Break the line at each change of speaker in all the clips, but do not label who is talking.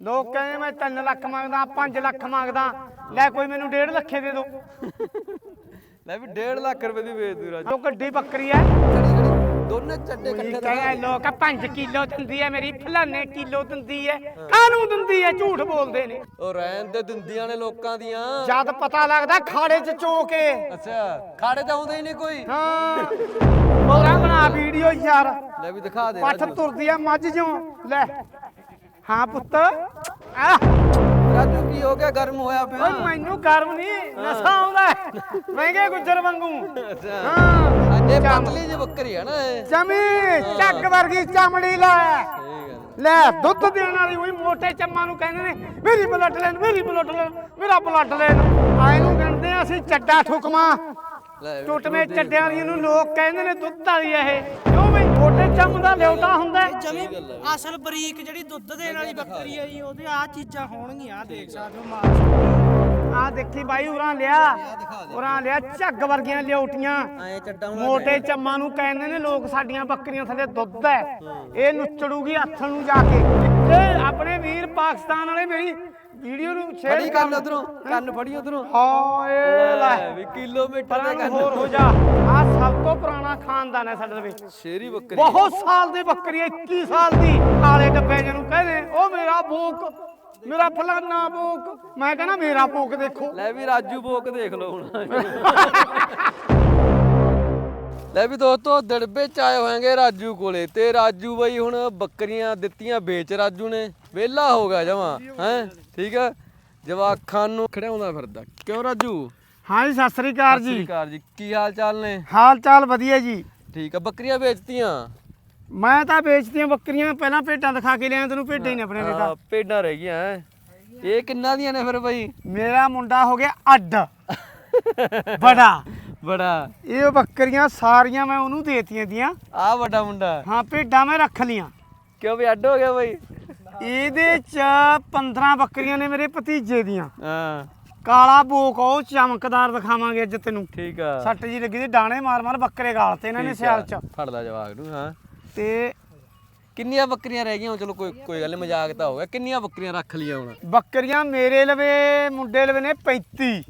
ਲੋਕ ਕਹਿੰਦੇ ਮੈਂ 3 ਲੱਖ ਮੰਗਦਾ 5 ਲੱਖ ਮੰਗਦਾ। ਲੈ ਕੋਈ ਮੈਨੂੰ 1.5 ਲੱਖੇ ਦੇ ਦੋ
ਲੈ ਵੀ 1.5 ਲੱਖ ਰੁਪਏ ਦੀ ਵੇਚ ਦੂ ਰਾਜੂ।
ਜੋ ਗੱਡੀ ਬੱਕਰੀ ਐ।
ਦੋਨੇ ਚੱਡੇ ਇਕੱਠੇ
ਕਹਿੰਦਾ ਲੋਕ 5 ਕਿਲੋ ਦਿੰਦੀ ਐ ਮੇਰੀ ਫਲਾਨੇ ਕਿਲੋ ਦਿੰਦੀ ਐ। ਕਾਹਨੂੰ ਦਿੰਦੀ ਐ? ਝੂਠ ਬੋਲਦੇ ਨੇ।
ਉਹ ਰਹਿਣ ਤੇ ਦਿੰਦੀਆਂ ਨੇ ਲੋਕਾਂ ਦੀਆਂ।
ਜਦ ਪਤਾ ਲੱਗਦਾ ਖਾੜੇ 'ਚ ਚੋਕੇ
ਅੱਛਾ ਖਾੜੇ ਤਾਂ ਆਉਂਦੇ ਹੀ ਨਹੀਂ ਕੋਈ।
ਹਾਂ। ਹੋਰਾ ਬਣਾ ਵੀਡੀਓ ਯਾਰ।
ਲੈ ਵੀ ਦਿਖਾ ਦੇ
ਪੱਠ ਤੁਰਦੀ ਐ ਮੱਝ ਜਿਉਂ। ਲੈ। ਹਾਂ ਪੁੱਤ। ਆ।
ਰਾਜੂ ਕੀ ਹੋ ਗਿਆ? ਗਰਮ ਹੋਇਆ ਪਿਆ।
ਓਏ ਮੈਨੂੰ ਗਰਮ ਨਹੀਂ ਨਸ਼ਾ ਆਉਂਦਾ ਹੈ। ਮਹਿੰਗੇ ਗੁੱਜਰ ਵਾਂਗੂ। ਹਾਂ।
ਅੱਜੇ
ਚਮ-
ਪਤਲੀ ਜਿਹੀ ਬੱਕਰੀ ਹੈ ਨਾ ਇਹ।
ਜਮੀ ਚੱਕ ਵਰਗੀ ਚਮੜੀ ਲੈ। ਲੈ ਦੁੱਧ ਦੇਣ ਵਾਲੀ ਉਹੀ ਮੋਟੇ ਚੰਮਾਂ ਨੂੰ ਕਹਿੰਦੇ ਨੇ ਮੇਰੀ ਬਲੱਡ ਲੈਣ ਮੇਰੀ ਬਲੱਡ ਲੈਣ ਮੇਰਾ ਬਲੱਡ ਲੈਣ। ਆਏ ਨੂੰ ਕਹਿੰਦੇ ਆ ਅਸੀਂ ਚੱਡਾ ਠੁਕਮਾ
ਲੈ ਵੀ
ਟੁੱਟਵੇਂ ਚੱਡਿਆਂ ਵਾਲੀ ਨੂੰ ਲੋਕ ਕਹਿੰਦੇ ਨੇ ਦੁੱਧ ਵਾਲੀ ਇਹ। ਕਿਉਂ ਬਈ? ਚੰਮ ਦਾ ਲਿਉਟਾ ਹੁੰਦਾ ਹੈ।
ਜਮੀ ਅਸਲ ਬਰੀਕ ਜਿਹੜੀ ਦੁੱਧ ਦੇਣ ਵਾਲੀ ਬੱਕਰੀ ਹੈ ਜੀ ਉਹਦੇ ਆ ਚੀਜ਼ਾਂ ਹੋਣਗੀਆਂ ਦੇਖ ਸਕਦੇ ਹੋ ਮਾਸ
ਆਹ ਦੇਖੀ ਬਾਈ ਉਰਾਂ ਲਿਆ। ਉਰਾਂ ਲਿਆ ਝੱਗ ਵਰਗੀਆਂ ਲਿਉਟੀਆਂ
ਐ ਚੱਡਾ ਹੁਣ
ਮੋਟੇ ਚੰਮਾਂ ਨੂੰ ਕਹਿੰਦੇ ਨੇ ਲੋਕ ਸਾਡੀਆਂ ਬੱਕਰੀਆਂ ਥੱਲੇ ਦੁੱਧ ਹੈ। ਇਹ ਨੁੱਚੜੂਗੀ ਹੱਥ ਨੂੰ ਜਾ ਕੇ। ਇਹ ਆਪਣੇ ਵੀਰ ਪਾਕਿਸਤਾਨ ਵਾਲੇ ਮੇਰੀ ਵੀਡੀਓ ਨੂੰ ਸ਼ੇਅਰ
ਫੜੀ ਕੰਨ ਉਧਰੋਂ। ਕੰਨ ਫੜੀ ਉਧਰੋਂ।
ਹਾਏ ਲੈ।
ਵੀ ਕਿਲੋਮੀਟਰ ਦੇ
ਨੂੰ
ਕੰਨ
ਹੋਰ ਹੋ ਜਾ। ਆ ਸਭ ਤੋਂ ਪੁਰਾਣਾ ਖਾਨਦਾਨ ਹੈ ਸਾਡੇ ਦੇ ਵਿੱਚ।
ਸ਼ੇਰੀ ਬੱਕਰੀ।
ਬਹੁਤ ਸਾਲ ਦੀ ਬੱਕਰੀ ਹੈ, 21 ਸਾਲ ਦੀ। ਕਾਲੇ ਡੱਬੇ ਜਿਹਨੂੰ ਕਹਿੰਦੇ ਉਹ ਮੇਰਾ ਬੋਕ ਮੇਰਾ ਫਲਾਨਾ ਬੋਕ। ਮੈਂ ਕਹਿੰਦਾ ਮੇਰਾ ਬੋਕ ਦੇਖੋ।
ਲੈ ਵੀ ਰਾਜੂ ਬੋਕ ਦੇਖ ਲਓ ਹੁਣ। ਲੈ ਵੀ ਦੋਸਤੋ ਦੜਬੇ ਚ ਆਏ ਹੋਵਾਂਗੇ ਰਾਜੂ ਕੋਲੇ। ਤੇ ਰਾਜੂ ਬਈ ਹੁਣ ਬੱਕਰੀਆਂ ਦਿੱਤੀਆਂ ਵੇਚ ਰਾਜੂ ਨੇ। ਵਿਹਲਾ ਹੋ ਗਿਆ ਜਮਾ ਹੈ? ਠੀਕ ਹੈ ਜਵਾਖਾਂ ਨੂੰ ਖੜਿਆਉਂਦਾ ਫਿਰਦਾ। ਕਿਉਂ ਰਾਜੂ?
ਹਾਂ ਜੀ ਸਤਿ ਸ੍ਰੀ ਅਕਾਲ
ਸਤਿ
ਜੀ
ਸ਼੍ਰੀ ਅਕਾਲ ਜੀ। ਕੀ ਹਾਲ ਚਾਲ ਨੇ?
ਹਾਲ ਚਾਲ ਵਧੀਆ ਜੀ।
ਠੀਕ ਆ ਬੱਕਰੀਆਂ ਵੇਚਤੀਆਂ?
ਮੈਂ ਤਾਂ ਵੇਚਦੀਆਂ ਬੱਕਰੀਆਂ ਪਹਿਲਾਂ ਭੇਡਾਂ ਦਿਖਾ ਕੇ ਲਿਆ ਤੈਨੂੰ ਭੇਡਾਂ ਹੀ ਨੇ ਆਪਣੇ ਦੇ ਤਾਂ।
ਹਾਂ, ਭੇਡਾਂ ਰਹਿ ਗਈਆਂ ਹੈਂ। ਇਹ ਕਿੰਨਾ ਦੀਆਂ ਨੇ ਫਿਰ ਬਈ?
ਮੇਰਾ ਮੁੰਡਾ ਹੋ ਗਿਆ ਅੱਡ। ਬੜਾ
ਬੜਾ।
ਇਹ ਬੱਕਰੀਆਂ ਸਾਰੀਆਂ ਮੈਂ ਉਹਨੂੰ ਦੇਤੀਆਂ ਦੀਆਂ।
ਆ ਵੱਡਾ ਮੁੰਡਾ।
ਹਾਂ ਭੇਡਾਂ ਮੈਂ ਰੱਖ ਲੀਆਂ
ਕਿਉਂ ਵੀ ਅੱਡ ਹੋ ਗਿਆ ਬਈ?
ਇਹਦੇ ਚ 15 ਬੱਕਰੀਆਂ ਨੇ ਮੇਰੇ ਭਤੀਜੇ ਦੀਆਂ।
ਹਾਂ।
ਕਾਲਾ ਬੋਕ ਉਹ ਚਮਕਦਾਰ ਦਿਖਾਵਾਂਗੇ ਅੱਜ ਤੈਨੂੰ।
ਠੀਕ ਆ।
ਸੱਟ ਜੀ ਲੱਗੀ ਤੇ ਡਾਣੇ ਮਾਰ ਮਾਰ ਬੱਕਰੇ ਗਾਲਤੇ ਇਹਨਾਂ ਨੇ
ਠੀਕ
ਸਿਆਲ ਚ।
ਫੜ ਲੈ ਜਵਾਕ ਨੂੰ ਹਾਂ।
ਤੇ
ਕਿੰਨੀਆਂ ਬੱਕਰੀਆਂ ਰਹਿ ਗਈਆਂ? ਹੁਣ ਚਲੋ ਕੋਈ ਕੋਈ ਗੱਲ ਨਹੀਂ ਮਜ਼ਾਕ ਤਾਂ ਹੋ ਗਿਆ। ਕਿੰਨੀਆਂ ਬੱਕਰੀਆਂ ਰੱਖ ਲਈਆਂ ਹੁਣ?
ਬੱਕਰੀਆਂ ਮੇਰੇ ਲਵੇ ਮੁੰਡੇ ਲਵੇ ਨੇ 35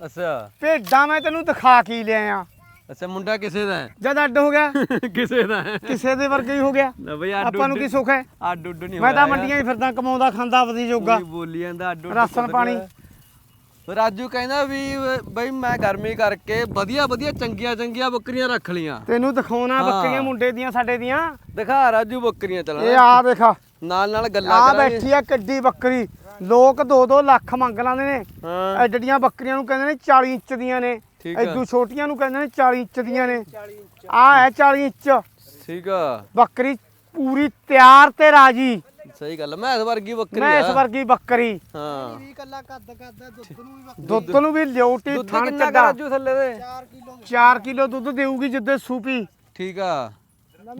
ਅੱਛਾ।
ਭੇਡਾਂ ਮੈਂ ਤੈਨੂੰ ਦਿਖਾ ਕੇ ਹੀ ਲਿਆਇਆ।
ਅੱਛਾ ਮੁੰਡਾ ਕਿਸੇ ਦਾ ਹੈ?
ਜਦ ਅੱਡ ਹੋ ਗਿਆ।
ਕਿਸੇ ਦਾ ਹੈ?
ਕਿਸੇ ਦੇ ਵਰਗਾ ਹੀ ਹੋ ਗਿਆ।
ਨਾ ਬਈ ਅੱਡ
ਆਪਾਂ ਨੂੰ ਕੀ ਸੁੱਖ ਹੈ?
ਅੱਡ ਉੱਡ ਨਹੀਂ
ਮੈਂ ਤਾਂ ਮੰਡੀਆਂ 'ਚ ਫਿਰਦਾ ਕਮਾਉਂਦਾ ਖਾਂਦਾ ਵਧੀ ਜੋਗਾ।
ਬੋਲੀ ਜਾਂਦਾ ਅੱਡ ਉੱਡ
ਰਾਸ਼ਨ ਪਾਣੀ।
ਰਾਜੂ ਕਹਿੰਦਾ ਵੀ ਬਈ ਮੈਂ ਗਰਮੀ ਕਰਕੇ ਵਧੀਆ ਵਧੀਆ ਚੰਗੀਆਂ ਚੰਗੀਆਂ ਬੱਕਰੀਆਂ ਰੱਖ ਲੀਆਂ
ਤੈਨੂੰ ਦਿਖਾਉਣਾ
ਹਾਂ।
ਬੱਕਰੀਆਂ ਮੁੰਡੇ ਦੀਆਂ ਸਾਡੇ ਦੀਆਂ।
ਦਿਖਾ ਰਾਜੂ ਬੱਕਰੀਆਂ
ਇਹ
ਚੱਲ
ਆ ਦੇਖਾ
ਨਾਲ ਨਾਲ ਗੱਲਾਂ
ਆ
ਕਰਾਂਗੇ।
ਬੈਠੀ ਆ ਕਿੱਡੀ ਬੱਕਰੀ। ਲੋਕ 2-2 ਲੱਖ ਮੰਗ ਲਾਂਦੇ ਨੇ।
ਹਾਂ।
ਐਡੜੀਆਂ ਬੱਕਰੀਆਂ ਨੂੰ ਕਹਿੰਦੇ ਨੇ 40 ਇੰਚ ਦੀਆਂ ਨੇ।
ਠੀਕ ਆ।
ਛੋਟੀਆਂ ਨੂੰ ਕਹਿੰਦੇ ਨੇ 40 ਇੰਚ ਦੀਆਂ ਨੇ। ਆ ਹੈ 40 ਇੰਚ।
ਠੀਕ ਆ।
ਬੱਕਰੀ ਪੂਰੀ ਤਿਆਰ ਤੇ ਰਾਜੀ।
ਸਹੀ ਗੱਲ ਆ, ਮੈਂ ਇਸ ਵਰਗੀ ਬੱਕਰੀ
ਮੈਂ ਇਸ ਵਰਗੀ ਬੱਕਰੀ।
ਹਾਂ।
ਵੀ ਕੱਲਾ ਕੱਦ ਕੱਦ ਦੁੱਧ ਨੂੰ ਵੀ
ਦੁੱਧ ਨੂੰ ਵੀ ਲਿਉਟੀ
ਦੁੱਧ
ਥਣ
ਕਿੰਨਾ ਕਰ
ਚੱਡਾ।
ਰਾਜੂ ਥੱਲੇ ਦੇ?
4 ਕਿਲੋ।
4 ਕਿਲੋ ਦੁੱਧ ਦੇਊਗੀ ਜਿੱਦੇ ਸੂਪੀ।
ਠੀਕ ਆ।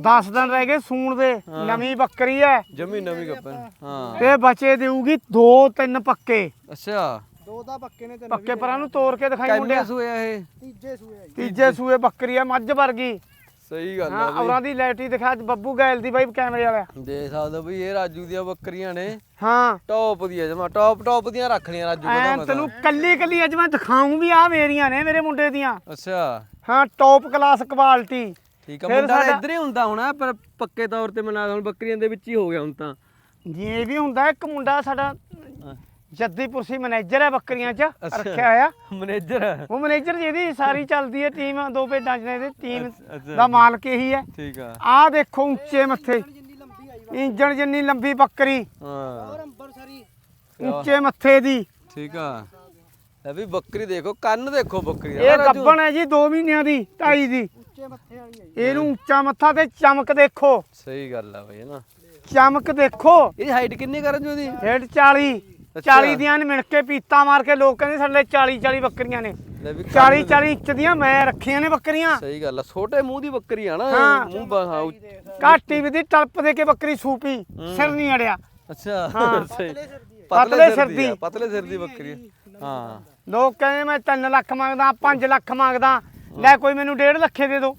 10 ਦਿਨ ਰਹਿ ਗਏ ਸੂਣ ਦੇ ਨਵੀਂ ਬੱਕਰੀ ਐ।
ਜਮੀ ਨਵੀਂ ਗੱਪਨ ਹਾਂ।
ਤੇ ਬੱਚੇ ਦੇਊਗੀ 2 3 ਪੱਕੇ।
ਅੱਛਾ।
ਦੋ ਦਾ ਪੱਕੇ ਨੇ ਤੇ
ਪੱਕੇ ਪਰਾਂ ਨੂੰ ਤੋੜ ਕੇ ਦਿਖਾਈ
ਕਿੰਨੇ
ਮੁੰਡਿਆ
ਸੂਏ ਇਹ।
ਤੀਜੇ ਸੂਏ ਆ ਜੀ।
ਤੀਜੇ ਸੂਏ ਬੱਕਰੀ ਐ ਮੱਝ ਵਰਗੀ।
ਸਹੀ ਗੱਲ
ਹਾਂ
ਆ
ਔਰਾਂ ਦੀ ਲੈਟੀ ਦਿਖਾ ਬੱਬੂ ਗੈਲ ਦੀ ਬਾਈ ਕੈਮਰੇ ਵਾਲਾ
ਬਈ ਦੇ ਸਕਦੇ ਹੋ ਵੀ ਇਹ ਰਾਜੂ ਦੀਆਂ ਬੱਕਰੀਆਂ ਨੇ।
ਹਾਂ।
ਟੌਪ ਦੀਆਂ ਜਮਾ ਟੌਪ ਟੌਪ ਦੀਆਂ ਰੱਖ ਲਈਆਂ ਰਾਜੂ ਕਹਿੰਦਾ ਮੈਂ
ਤੈਨੂੰ ਕੱਲੀ ਕੱਲੀ ਅੱਜ ਮੈਂ ਦਿਖਾਉਂ ਵੀ ਆ ਮੇਰੀਆਂ ਨੇ ਮੇਰੇ ਮੁੰਡੇ ਦੀਆਂ।
ਅੱਛਾ।
ਹਾਂ ਟੌਪ ਕਲਾਸ ਕੁਆਲਿਟੀ
ਠੀਕ ਆ
ਫਿਰ
ਮੁੰਡਾ ਤਾਂ
ਸਾਡਾ-
ਇੱਧਰ ਹੀ ਹੁੰਦਾ ਹੋਣਾ ਪਰ ਪੱਕੇ ਤੌਰ ਤੇ ਮਨਾ ਹੁਣ ਬੱਕਰੀਆਂ ਦੇ ਵਿੱਚ ਹੀ ਹੋ ਗਿਆ ਹੁਣ ਤਾਂ।
ਜੀ ਇਹ ਵੀ ਹੁੰਦਾ ਇੱਕ ਮੁੰਡਾ ਸਾਡਾ। ਜੱਦੀਪੁਰ ਸੀ ਮੈਨੇਜਰ ਹੈ ਬੱਕਰੀਆਂ 'ਚ
ਅੱਛਾ।
ਰੱਖਿਆ ਹੋਇਆ।
ਮੈਨੇਜਰ
ਉਹ ਮੈਨੇਜਰ ਜਿਹਦੀ ਸਾਰੀ ਚੱਲਦੀ ਹੈ ਟੀਮ ਦੋ ਭੇਡਾਂ 'ਚ ਨੇ ਇਹਦੇ ਟੀਮ
ਅੱਛਾ।
ਦਾ ਮਾਲਕ ਇਹੀ ਹੈ।
ਠੀਕ ਆ।
ਆਹ ਦੇਖੋ ਉੱਚੇ ਮੱਥੇ ਇੰਜਣ ਜਿੰਨੀ ਲੰਬੀ ਬੱਕਰੀ।
ਹਾਂ।
ਔਰ ਅੰਬਰ ਸਾਰੀ।
ਉੱਚੇ ਮੱਥੇ ਦੀ।
ਠੀਕ ਆ। ਲੈ ਵੀ ਬੱਕਰੀ ਦੇਖੋ ਕੰਨ ਦੇਖੋ ਬੱਕਰੀ ਦਾ।
ਇਹ
ਰਾਜੂ।
ਗੱਬਣ ਹੈ ਜੀ 2 ਮਹੀਨਿਆਂ ਦੀ ਢਾਈ ਦੀ।
ਉੱਚੇ ਮੱਥੇ ਵਾਲੀ ਆਈ
ਇਹਨੂੰ ਉੱਚਾ ਮੱਥਾ ਤੇ ਚਮਕ ਦੇਖੋ।
ਸਹੀ ਗੱਲ ਆ ਬਈ ਹੈ ਨਾ।
ਚਮਕ ਦੇਖੋ।
ਇਹਦੀ ਹਾਈਟ ਕਿੰਨੀ ਕਰਨ ਜੋ ਦੀ
ਡੇਢ 40
ਅੱਛਾ।
40 ਦੀਆਂ ਨੇ ਮਿਣ ਕੇ ਪੀਤਾ ਮਾਰ ਕੇ ਲੋਕ ਕਹਿੰਦੇ ਸਾਡੇ 40 40 ਬੱਕਰੀਆਂ ਨੇ।
ਲੈ ਵੀ ਕੰਨ
40 40 ਇੰਚ ਦੀਆਂ ਮੈਂ ਰੱਖੀਆਂ ਨੇ ਬੱਕਰੀਆਂ।
ਸਹੀ ਗੱਲ ਆ ਛੋਟੇ ਮੂੰਹ ਦੀ ਬੱਕਰੀ ਆ ਨਾ ਇਹ,
ਹਾਂ।
ਮੂੰਹ ਬਾ- ਹਾਂ ਉੱਚ-
ਘਾਟੀ ਵੀ ਦੀ ਟਲਪ ਦੇ ਕੇ ਬੱਕਰੀ ਸੂਪੀ ਸਿਰ ਨਹੀਂ ਅੜਿਆ।
ਅੱਛਾ
ਹਾਂ।
ਸਹੀ।
ਪਤਲੇ ਸਿਰ ਦੀ।
ਆ, ਪਤਲੇ ਸਿਰ ਦੀ ਬੱਕਰੀ ਆ। ਹਾਂ।
ਲੋਕ ਕਹਿੰਦੇ ਮੈਂ 3 ਲੱਖ ਮੰਗਦਾ 5 ਲੱਖ ਮੰਗਦਾ। ਲੈ ਕੋਈ ਮੈਨੂੰ 1.5 ਲੱਖੇ ਦੇ ਦੋ।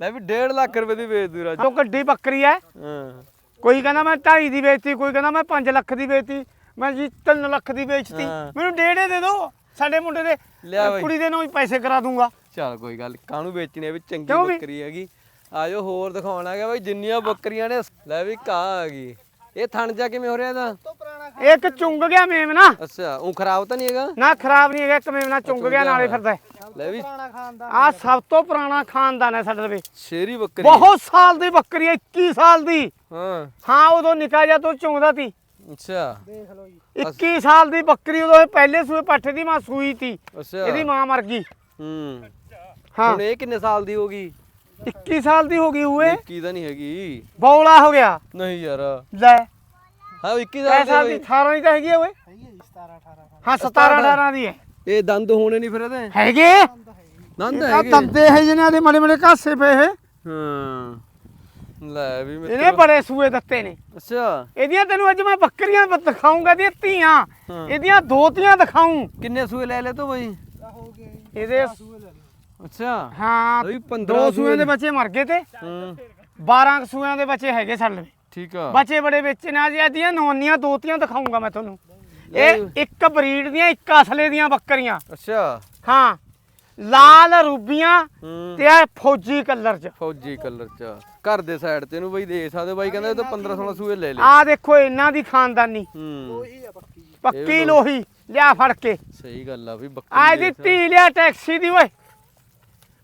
ਲੈ ਵੀ 1.5 ਲੱਖ ਰੁਪਏ ਦੀ ਵੇਚ ਦੂ ਰਾਜੂ।
ਜੋ ਗੱਡੀ ਬੱਕਰੀ ਐ
ਹਾਂ।
ਕੋਈ ਕਹਿੰਦਾ ਮੈਂ 2.5 ਦੀ ਵੇਚਤੀ ਕੋਈ ਕਹਿੰਦਾ ਮੈਂ 5 ਲੱਖ ਦੀ ਵੇਚਤੀ। ਮੈਂ ਜੀ 3 ਲੱਖ ਦੀ ਵੇਚਤੀ।
ਹਾਂ।
ਮੈਨੂੰ ਡੇਢੇ ਦੇ ਦਿਓ ਸਾਡੇ ਮੁੰਡੇ ਦੇ
ਲਿਆ ਬਾਈ।
ਕੁੜੀ ਦੇ ਨਾਲ ਹੀ ਪੈਸੇ ਕਰਾ ਦੂੰਗਾ।
ਚੱਲ ਕੋਈ ਗੱਲ ਕਾਹਨੂੰ ਵੇਚਣੀ ਆ ਵੀ ਚੰਗੀ
ਕਿਉਂ ਵੀ?
ਬੱਕਰੀ ਹੈਗੀ। ਆਜੋ ਹੋਰ ਦਿਖਾਉਣਾ ਹੈਗਾ ਬਈ ਜਿੰਨੀਆਂ ਬੱਕਰੀਆਂ ਨੇ ਲੈ ਵੀ ਕਾ ਆ ਗਈ। ਇਹ ਥਣ ਜਾ ਕਿਵੇਂ ਹੋ ਰਿਹਾ ਇਹਦਾ?
ਇੱਕ ਚੁੰਗ ਗਿਆ ਮੇਮਨਾ
ਅੱਛਾ ਉਹ ਖਰਾਬ ਤਾਂ ਨਹੀਂ ਹੈਗਾ?
ਨਾ ਖਰਾਬ ਨਹੀਂ ਹੈਗਾ ਇੱਕ ਮੇਮਨਾ ਚੁੰਗ ਗਿਆ ਨਾਲੇ ਫਿਰਦਾ
ਲੈ ਵੀ।
ਆ ਸਭ ਤੋਂ ਪੁਰਾਣਾ ਖਾਨਦਾਨ ਹੈ ਸਾਡੇ ਦੇ
ਸ਼ੇਰੀ ਬੱਕਰੀ।
ਬਹੁਤ ਸਾਲ ਦੀ ਬੱਕਰੀ ਹੈ 21 ਸਾਲ ਦੀ।
ਹਾਂ।
ਹਾਂ ਉਦੋਂ ਨਿਕਾ ਜਾ ਤੋਂ ਚੁੰਗਦਾ ਸੀ।
ਅੱਛਾ।
ਦੇਖ ਲਓ ਜੀ
21 ਸਾਲ ਦੀ ਬੱਕਰੀ ਉਦੋਂ ਪਹਿਲੇ ਸੂਏ ਪੱਠੇ ਦੀ ਮਾਂ ਸੂਈ
ਅੱਛਾ।
ਇਹਦੀ ਮਾਂ ਮਰ ਗਈ।
ਹੂੰ।
ਹਾਂ।
ਹੁਣ ਇਹ ਕਿੰਨੇ ਸਾਲ ਦੀ ਹੋ ਗਈ?
21 ਸਾਲ ਦੀ ਹੋ ਗਈ ਹੋਏ
21 ਤਾਂ ਨਹੀਂ ਹੈਗੀ।
ਬੌਲਾ ਹੋ ਗਿਆ।
ਨਹੀਂ ਯਾਰ।
ਲੈ।
ਹਾਂ 21
ਐ
ਸਾਲ
ਸਾਲ
ਦੀ
ਦੀ 18 ਦੀ ਤਾਂ ਹੈਗੀ ਆ ਓਏ।
ਹੈ ਜੀ 17 18
ਹਾਂ 17 18 ਦੀ ਹੈ।
ਇਹ ਦੰਦ ਹੋਣੇ ਨਹੀਂ ਫਿਰ ਇਹਦੇ।
ਹੈਗੇ?
ਦੰਦ
ਆ
ਹੈਗੇ।
ਦੰਦੇ ਹੈ ਜਿਹਨਾਂ ਦੇ ਮੜੇ ਮੜੇ ਘਾਸੇ ਪਏ ਹੈ
ਹਾਂ। ਲੈ ਵੀ
ਇਹਨੇ
ਮਿੱਤਰੋ
ਬੜੇ ਸੂਏ ਦਿੱਤੇ ਨੇ।
ਅੱਛਾ।
ਇਹਦੀਆਂ ਤੈਨੂੰ ਅੱਜ ਮੈਂ ਬੱਕਰੀਆਂ ਬ- ਦਿਖਾਊਂਗਾ ਦੀਆਂ ਧੀਆਂ।
ਹਾਂ।
ਇਹਦੀਆਂ ਦੋਤੀਆਂ ਦਿਖਾਊਂ।
ਕਿੰਨੇ ਸੂਏ ਲੈ ਲੈ ਤੋ ਬਈ?
ਇਹਦੇ
ਅੱਛਾ।
ਹਾਂ
ਬਈ 15
ਦੋ ਸੂਆਂ ਦੇ ਬੱਚੇ ਮਰ ਗਏ ਤੇ।
ਹੂੰ।
12 ਸੂਆਂ ਦੇ ਬੱਚੇ ਹੈਗੇ ਸਾਡੇ
ਠੀਕ ਆ।
ਬੱਚੇ ਬੜੇ ਵਿੱਚ ਨੇ ਅੱਜ ਇਹਦੀਆਂ ਨੌਨੀਆਂ ਦੋਤੀਆਂ ਦਿਖਾਊਂਗਾ ਮੈਂ ਤੁਹਾਨੂੰ। ਇਹ ਇੱਕ ਬਰੀਡ ਦੀਆਂ ਇੱਕ ਅਸਲੇ ਦੀਆਂ ਬੱਕਰੀਆਂ।
ਅੱਛਾ।
ਹਾਂ ਲਾਲ ਰੂਬੀਆਂ
ਹੂੰ।
ਤੇ ਫੌਜੀ ਕਲਰ ਚ।
ਫੌਜੀ ਕਲਰ ਚ। ਘਰ ਦੇ ਸਾਈਡ ਤੇ ਇਹਨੂੰ ਬਈ ਦੇ ਸਕਦੇ ਬਾਈ ਕਹਿੰਦਾ ਇਹ ਤਾਂ 15 16 ਸੂਏ ਲੈ ਲੈ
ਆ ਦੇਖੋ ਇਹਨਾਂ ਦੀ ਖਾਨਦਾਨੀ।
ਆ ਪੱਕੀ। ਜੀ
ਪੱਕੀ ਲੋਹੀ ਲਿਆ ਫੜ ਕੇ।
ਸਹੀ ਗੱਲ ਆ ਵੀ
ਇਹਦੀ ਲਿਆ ਟੈਕਸੀ ਦੀ ਓਏ।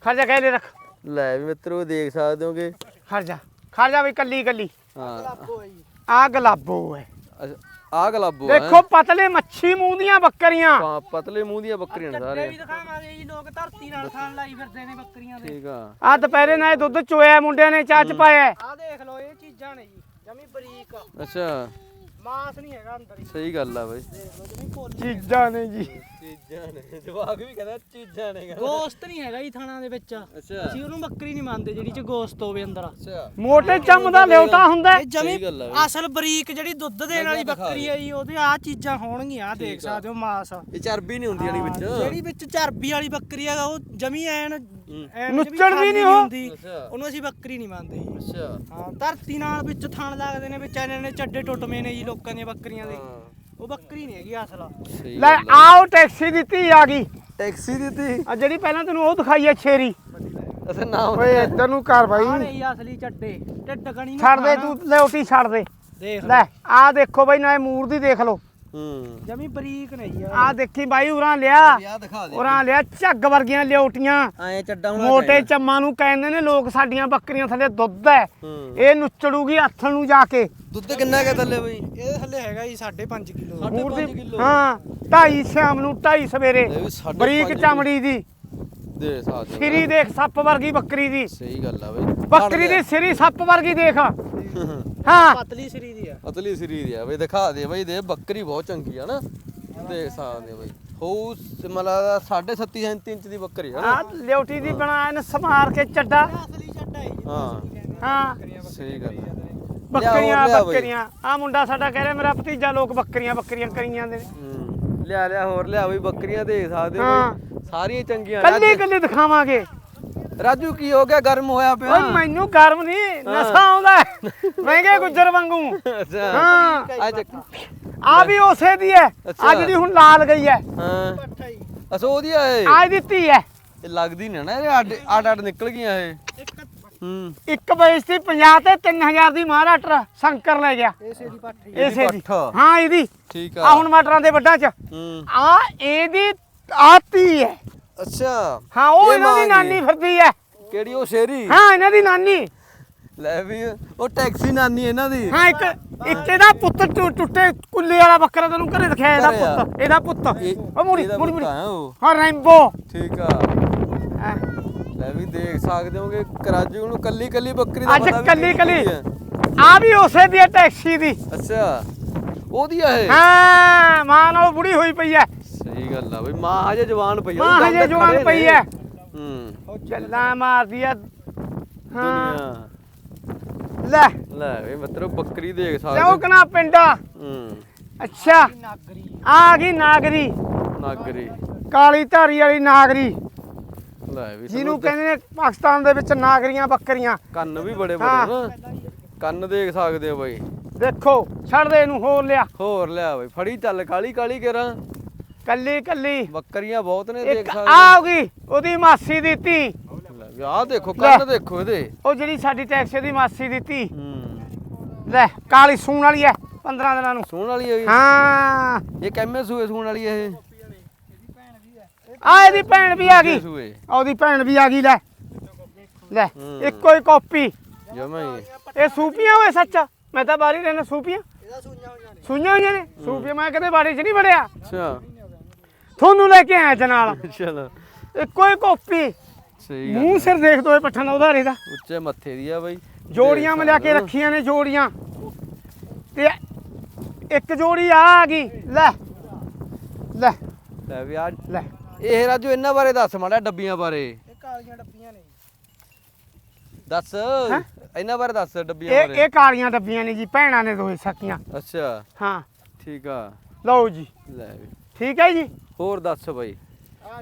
ਖਰਜਾ ਕਹਿ ਲੈ ਰੱਖ।
ਲੈ ਵੀ ਮਿੱਤਰੋ ਦੇਖ ਸਕਦੇ ਹੋਗੇ।
ਖਰਜਾ ਖਰਜਾ ਵੀ ਕੱਲੀ ਕੱਲੀ।
ਹਾਂ।
ਲਾਪੋ ਹੈ ਜੀ
ਆ ਗਲਾਬੋ ਹੈ
ਆ। ਗਲਾਬੋ ਹੈ
ਦੇਖੋ ਪਤਲੇ ਮੱਛੀ ਮੂੰਹ ਦੀਆਂ ਬੱਕਰੀਆਂ।
ਪਾ- ਪਤਲੇ ਮੂੰਹ ਦੀਆਂ ਬੱਕਰੀਆਂ ਨੇ ਸਾਰੇ
ਵੀ ਦਿਖਾਵਾਂਗੇ ਜੀ ਲੋਕ ਧਰਤੀ ਨਾਲ ਖਾਣ ਲਾਈ ਫਿਰਦੇ ਨੇ ਬੱਕਰੀਆਂ ਦੇ।
ਠੀਕ ਆ।
ਆ ਦੁਪਹਿਰੇ ਨਾਲ ਇਹ ਦੁੱਧ ਚੋਇਆ ਮੁੰਡਿਆਂ ਨੇ ਚਾਹ ਚ ਪਾਇਆ।
ਆਹ ਦੇਖ ਲਓ ਇਹ ਚੀਜ਼ਾਂ ਨੇ ਜੀ ਜਮੀ ਬਰੀਕ।
ਅੱਛਾ।
ਮਾਸ ਨਹੀਂ ਹੈਗਾ ਅੰਦਰ ਹੀ।
ਸਹੀ ਗੱਲ ਆ ਬਾਈ।
ਦੇਖ ਲਓ ਜਮੀ ਕੋਲ
ਚੀਜ਼ਾਂ ਨੇ ਜੀ।
ਚੀਜ਼ਾਂ ਨੇ। ਜਵਾਕ ਵੀ ਕਹਿੰਦਾ ਚੀਜ਼ਾਂ ਨੇ
ਗੋਸਤ ਨਹੀਂ ਹੈਗਾ ਜੀ ਥਾਣਾ ਦੇ ਵਿੱਚ।
ਅੱਛਾ।
ਅਸੀਂ ਉਹਨੂੰ ਬੱਕਰੀ ਨਹੀਂ ਮੰਨਦੇ ਜਿਹੜੀ ਚ ਗੋਸਤ ਹੋਵੇ ਅੰਦਰ।
ਅੱਛਾ।
ਮੋਟੇ ਚੰਮ ਦਾ ਲਿਉਟਾ ਹੁੰਦਾ ਹੈ।
ਇਹ ਜਮੀ
ਸਹੀ ਗੱਲ ਆ ਬਈ।
ਅਸਲ ਬਰੀਕ ਜਿਹੜੀ ਦੁੱਧ ਦੇਣ ਵਾਲੀ ਬੱਕਰੀ ਹੈ ਜੀ ਉਹਦੇ ਆ ਚੀਜ਼ਾਂ ਹੋਣਗੀਆਂ ਆਹ ਦੇਖ ਸਕਦੇ ਹੋ ਮਾਸ।
ਇਹ ਚਰਬੀ ਨਹੀਂ ਹੁੰਦੀ ਜਿਹੜੀ ਵਿੱਚ।
ਜਿਹੜੀ ਵਿੱਚ ਚਰਬੀ ਵਾਲੀ ਬੱਕਰੀ ਹੈਗਾ ਉਹ ਜਮੀ ਐਨ ਐਨ
ਨੁੱਚੜ ਵੀ ਉਹ।
ਹੁੰਦੀ।
ਅੱਛਾ।
ਉਹਨੂੰ ਅਸੀਂ ਬੱਕਰੀ ਨਹੀਂ ਮੰਨਦੇ। ਜੀ
ਅੱਛਾ।
ਹਾਂ ਧਰਤੀ ਨਾਲ ਵਿੱਚ ਥਣ ਲੱਗਦੇ ਨੇ ਵਿੱਚ ਇਹਨਾਂ ਨੇ ਚੱਡੇ ਟੁੱਟਵੇਂ ਨੇ ਜੀ ਲੋਕਾਂ ਦੀਆਂ ਬੱਕਰੀਆਂ ਦੇ। ਉਹ ਬੱਕਰੀ ਨਹੀਂ ਹੈਗੀ ਅਸਲ।
ਸਹੀ
ਲੈ ਆਓ ਟੈਕਸੀ ਦਿੱਤੀ ਆ ਗਈ।
ਟੈਕਸੀ ਦਿੱਤੀ
ਆ ਜਿਹੜੀ ਪਹਿਲਾਂ ਤੈਨੂੰ ਉਹ ਦਿਖਾਈ ਹੈ ਛੇਰੀ।
ਅਸਾਂ ਨਾਮ
ਓਏ ਇੱਧਰ ਨੂੰ ਕਰ ਬਾਈ।
ਨਹੀਂ ਅਸਲੀ ਚੱਡੇ ਢਿੱਡ ਗਣੀ ਨੂੰ
ਛੱਡ ਦੇ
ਖਾਣਾ।
ਤੂੰ ਲਿਉਟੀ ਛੱਡ ਦੇ।
ਦੇਖ
ਲੈ ਆ ਦੇਖੋ ਬਾਈ ਨਾ ਇਹ ਮੂਰ ਦੀ ਦੇਖ ਲਓ।
ਹੂੰ।
ਜਮੀ ਬਰੀਕ ਨੇ ਜੀ
ਆ ਦੇਖੀ ਬਾਈ ਉਰਾਂ ਲਿਆ।
ਯਾ ਦਿਖਾ ਦੇ।
ਉਰਾਂ ਲਿਆ ਝੱਗ ਵਰਗੀਆਂ ਲਿਉਟੀਆਂ
ਐ ਚੱਡਾ ਹੋਣਾ
ਮੋਟੇ ਚੰਮਾਂ ਨੂੰ ਕਹਿੰਦੇ ਨੇ ਲੋਕ ਸਾਡੀਆਂ ਬੱਕਰੀਆਂ ਥੱਲੇ ਦੁੱਧ ਹੈ।
ਹੂੰ।
ਇਹ ਨੁੱਚੜੂਗੀ ਹੱਥ ਨੂੰ ਜਾ ਕੇ।
ਦੁੱਧ ਕਿੰਨਾ ਕੁ ਥੱਲੇ ਬਈ?
ਇਹਦੇ ਥੱਲੇ ਹੈਗਾ ਜੀ 5.5 ਕਿਲੋ।
ਸਾਢੇ
ਮੂਰ
ਪੰਜ
ਦੀ
ਕਿੱਲੋ।
ਹਾਂ ਢਾਈ ਸ਼ਾਮ ਨੂੰ ਢਾਈ ਸਵੇਰੇ।
ਇਹ ਵੀ ਸਾਢੇ
ਬਰੀਕ ਚਮੜੀ ਦੀ।
ਦੇ ਸਾਥ
ਸਿਰੀ ਦੇਖ ਸੱਪ ਵਰਗੀ ਬੱਕਰੀ ਦੀ।
ਸਹੀ ਗੱਲ ਆ ਬਈ।
ਬੱਕਰੀ ਦੀ ਸਿਰੀ ਸੱਪ ਵਰਗੀ ਦੇਖ। ਹਾਂ।
ਪਤਲੀ ਸਰੀ ਦੀ ਆ।
ਅਤਲੀ ਸਰੀਰ ਆ ਬਈ ਦਿਖਾ ਦੇ ਬਈ ਦੇ ਬੱਕਰੀ ਬਹੁਤ ਚੰਗੀ ਆ ਨਾ। ਦੇਖ ਸਕਦੇ ਹੋ ਬਈ। ਹੋ ਮਤਲਬ 7.5 ਇੰਚ ਦੀ ਬੱਕਰੀ ਆ ਨਾ।
ਆ ਲਿਉਟੀ ਦੀ ਬਣਾਇਆ ਨੇ ਸਮਾਰ ਕੇ ਚੱਡਾ।
ਅਸਲੀ ਚੱਡਾ ਹੈ ਜੀ।
ਹਾਂ।
ਹਾਂ।
ਸਹੀ ਗੱਲ ਆ।
ਬੱਕਰੀਆਂ
ਲਿਆ ਬਈ।
ਬੱਕਰੀਆਂ। ਆ ਮੁੰਡਾ ਸਾਡਾ ਕਹਿ ਰਿਹਾ ਮੇਰਾ ਭਤੀਜਾ ਲੋਕ ਬੱਕਰੀਆਂ ਬੱਕਰੀਆਂ ਕਰੀ ਜਾਂਦੇ ਨੇ
ਲਿਆ ਲਿਆ ਹੋਰ ਲਿਆ ਬਈ ਬੱਕਰੀਆਂ ਦੇਖ ਸਕਦੇ ਹੋ
ਹਾਂ।
ਬਈ। ਸਾਰੀਆਂ ਚੰਗੀਆਂ ਨੇ।
ਕੱਲੀ ਕੱਲੀ ਦਿਖਾਵਾਂਗੇ।
ਰਾਜੂ ਕੀ ਹੋ ਗਿਆ? ਗਰਮ ਹੋਇਆ ਪਿਆ।
ਓਏ ਮੈਨੂੰ ਗਰਮ ਨਹੀਂ ਨਸ਼ਾ ਆਉਂਦਾ ਹੈ। ਮਹਿੰਗੇ ਗੁੱਜਰ ਵਾਂਗੂ। ਹਾਂ।
ਆ
ਵੀ ਉਸੇ ਦੀ ਹੈ। ਆ ਜਿਹੜੀ ਹੁਣ ਲਾਲ ਗਈ ਹੈ।
ਹਾਂ। ਅਸੋ ਉਹਦੀ ਇਹ?
ਆ ਦਿੱਤੀ ਹੈ।
ਇਹ ਲੱਗਦੀ ਨਹੀਂ ਨਾ ਇਹ ਅੱਡ ਅੱਡ ਅੱਡ ਨਿਕਲ ਗਈਆਂ ਇਹ।
ਇੱਕ
ਹੂੰ।
ਇੱਕ ਬੇਇੱਜ਼ਤੀ 50 ਤੇ 3000 ਦੀ ਮਹਾਰਾਸ਼ਟਰ ਸ਼ੰਕਰ ਲੈ ਗਿਆ।
ਇਸੇ ਦੀ ਪੱਠ
ਇਸੇ ਦੀ। ਹਾਂ ਇਹਦੀ।
ਠੀਕ
ਆ
ਆ।
ਹੁਣ ਮਟਰਾਂ ਦੇ ਵੱਡਾਂ ਚ।
ਹੂੰ।
ਆ ਇਹਦੀ ਆਤੀ ਹੈ।
ਅੱਛਾ
ਹਾਂ ਉਹ
ਇਹ
ਇਹਨਾਂ ਦੀ
ਮਾਂ
ਨਾਨੀ। ਫਿਰਦੀ ਹੈ।
ਕਿਹੜੀ ਉਹ ਸ਼ੇਰੀ?
ਹਾਂ ਇਹਨਾਂ ਦੀ ਨਾਨੀ।
ਲੈ ਵੀ ਉਹ ਟੈਕਸੀ ਨਾਨੀ ਇਹਨਾਂ ਦੀ।
ਹਾਂ ਇੱਕ ਇੱਕ ਇਹਦਾ ਪੁੱਤ ਟੁ- ਟੁੱਟੇ ਕੁੱਲੇ ਵਾਲਾ ਬੱਕਰਾ ਤੈਨੂੰ ਘਰੇ ਦਿਖਾਇਆ ਇਹਦਾ
ਘਰੇ ਆ।
ਪੁੱਤ ਇਹਦਾ ਪੁੱਤ।
ਇਹ-
ਉਹ ਮੁੜੀ
ਇਹਦਾ
ਮੁੜੀ।
ਪੁੱਤ
ਮੁੜੀ
ਆ ਉਹ।
ਹਾਂ ਰੈਂਬੋ।
ਠੀਕ ਆ।
ਹਾਂ।
ਲੈ ਵੀ ਦੇਖ ਸਕਦੇ ਹੋਗੇ ਕਰਾਜੂ ਨੂੰ ਕੱਲੀ ਕੱਲੀ ਬੱਕਰੀ ਦਾ
ਅੱਜ
ਪਤਾ ਵੀ
ਕੱਲੀ
ਕਿਹੜੀ
ਕੱਲੀ।
ਹੈ।
ਆ ਵੀ ਉਸੇ ਦੀ ਹੈ ਟੈਕਸੀ ਦੀ।
ਅੱਛਾ ਉਹਦੀ ਆ ਇਹ?
ਹਾਂ ਮਾਂ ਨਾਲ ਬੁੜੀ ਹੋਈ ਪਈ ਹੈ।
ਸਹੀ ਗੱਲ ਆ ਬਈ ਮਾਂ ਹਜੇ ਜਵਾਨ ਪਈ ਆ
ਮਾਂ
ਉਹਦੇ
ਹਜੇ
ਦੰਦ
ਜਵਾਨ ਪਈ
ਨੇ।
ਹੈ।
ਹੂੰ
ਚੱਲਾਂ ਮਾਰਦੀ ਹੈ ਹਾਂ
ਦੁਨੀਆ।
ਲੈ।
ਲੈ ਵੀ ਮਤਲਬ ਬੱਕਰੀ ਦੇਖ ਸਕਦੇ।
ਚੌਕਣਾ ਪਿੰਡਾ
ਹੂੰ।
ਅੱਛਾ।
ਨਾਗਰੀ
ਆ ਗਈ ਨਾਗਰੀ।
ਨਾਗਰੀ।
ਕਾਲੀ ਧਾਰੀ ਵਾਲੀ ਨਾਗਰੀ।
ਲੈ ਵੀ
ਜਿਹਨੂੰ ਕਹਿੰਦੇ ਨੇ ਪਾਕਿਸਤਾਨ ਦੇ ਵਿੱਚ ਨਾਗਰੀਆਂ ਬੱਕਰੀਆਂ।
ਕੰਨ ਵੀ ਬੜੇ
ਹਾਂ।
ਬੜੇ ਨਾ ਕੰਨ ਦੇਖ ਸਕਦੇ ਹੋ ਬਾਈ।
ਦੇਖੋ ਛੱਡ ਦੇ ਇਹਨੂੰ ਹੋਰ ਲਿਆ।
ਹੋਰ ਲਿਆ ਬਾਈ ਫੜੀ ਚੱਲ ਕਾਲੀ ਕਾਲੀ ਕਰਾਂ।
ਕੱਲੀ ਕੱਲੀ।
ਬੱਕਰੀਆਂ ਬਹੁਤ ਨੇ ਦੇਖ
ਇੱਕ
ਸਕਦੇ
ਆ ਗਈ ਉਹਦੀ ਮਾਸੀ ਦੀ ਧੀ
ਹੋ। ਆਹ ਦੇਖੋ ਕੰਨ ਦੇਖੋ ਇਹਦੇ।
ਉਹ ਜਿਹੜੀ ਸਾਡੀ ਟੈਕਸੀ ਦੀ ਮਾਸੀ ਦੀ ਧੀ
ਹੂੰ।
ਲੈ ਕਾਲੀ ਸੂਣ ਵਾਲੀ ਐ 15 ਦਿਨਾਂ ਨੂੰ।
ਸੂਣ ਵਾਲੀ ਹੈ
ਹਾਂ।
ਇਹ ਕਿੰਨੇ ਸੂਏ ਸੂਣ ਵਾਲੀ ਹੈ ਇਹ?
ਆ ਇਹਦੀ ਭੈਣ ਵੀ ਆ ਗਈ।
ਸੂਏ?
ਉਹਦੀ ਭੈਣ ਵੀ ਆ ਗਈ ਲੈ। ਲੈ
ਹੂੰ।
ਇੱਕੋ ਹੀ ਕਾਪੀ।
ਜਮਾ ਹੀ।
ਇਹ ਸੂਪੀਆਂ ਓਏ ਸੱਚ। ਮੈਂ ਤਾਂ ਬਾਰੀ ਰਹਿਣਾ ਸੂਪੀਆਂ।
ਇਹਦਾ ਸੂਈਆਂ ਹੋਈਆਂ ਨੇ।
ਸੂਈਆਂ ਹੋਈਆਂ ਨੇ। ਸੂਪੀਆਂ ਮੈਂ ਕਦੇ ਬਾੜੀ 'ਚ ਨਹੀਂ ਵੜਿਆ।
ਅੱਛਾ।
ਤੁਹਾਨੂੰ ਲੈ ਕੇ ਆਇਆ ਨਾਲ
ਚਲੋ।
ਇੱਕੋ ਹੀ ਕਾਪੀ।
ਸਹੀ ਗੱਲ
ਮੂੰਹ ਸਿਰ ਦੇਖ ਦੋ ਇਹ ਪੱਠਾ ਦਾ ਉਧਾਰੇ ਦਾ।
ਉੱਚੇ ਮੱਥੇ ਦੀ ਆ ਬਾਈ।
ਜੋੜੀਆਂ ਮਿਲਾ ਕੇ। ਰੱਖੀਆਂ ਨੇ ਜੋੜੀਆਂ। ਤੇ ਇੱਕ ਜੋੜੀ ਆ ਆ ਗਈ। ਲੈ। ਲੈ।
ਲੈ ਵੀ ਆ।
ਲੈ।
ਇਹ ਰਾਜੂ ਇਹਨਾਂ ਬਾਰੇ ਦੱਸ ਮਾੜਾ ਡੱਬੀਆਂ ਬਾਰੇ।
ਇਹ ਕਾਲੀਆਂ ਡੱਬੀਆਂ ਨੇ
ਦੱਸ। ਇਹਨਾਂ ਬਾਰੇ ਦੱਸ ਡੱਬੀਆਂ
ਇਹ
ਬਾਰੇ।
ਇਹ ਕਾਲੀਆਂ ਡੱਬੀਆਂ ਨੇ ਜੀ ਭੈਣਾਂ ਨੇ ਦੋਏ ਸਕੀਆਂ।
ਅੱਛਾ।
ਹਾਂ।
ਠੀਕ ਆ।
ਲਓ ਜੀ।
ਲੈ ਵੀ।
ਠੀਕ ਹੈ ਜੀ?
ਹੋਰ ਦੱਸ ਬਾਈ।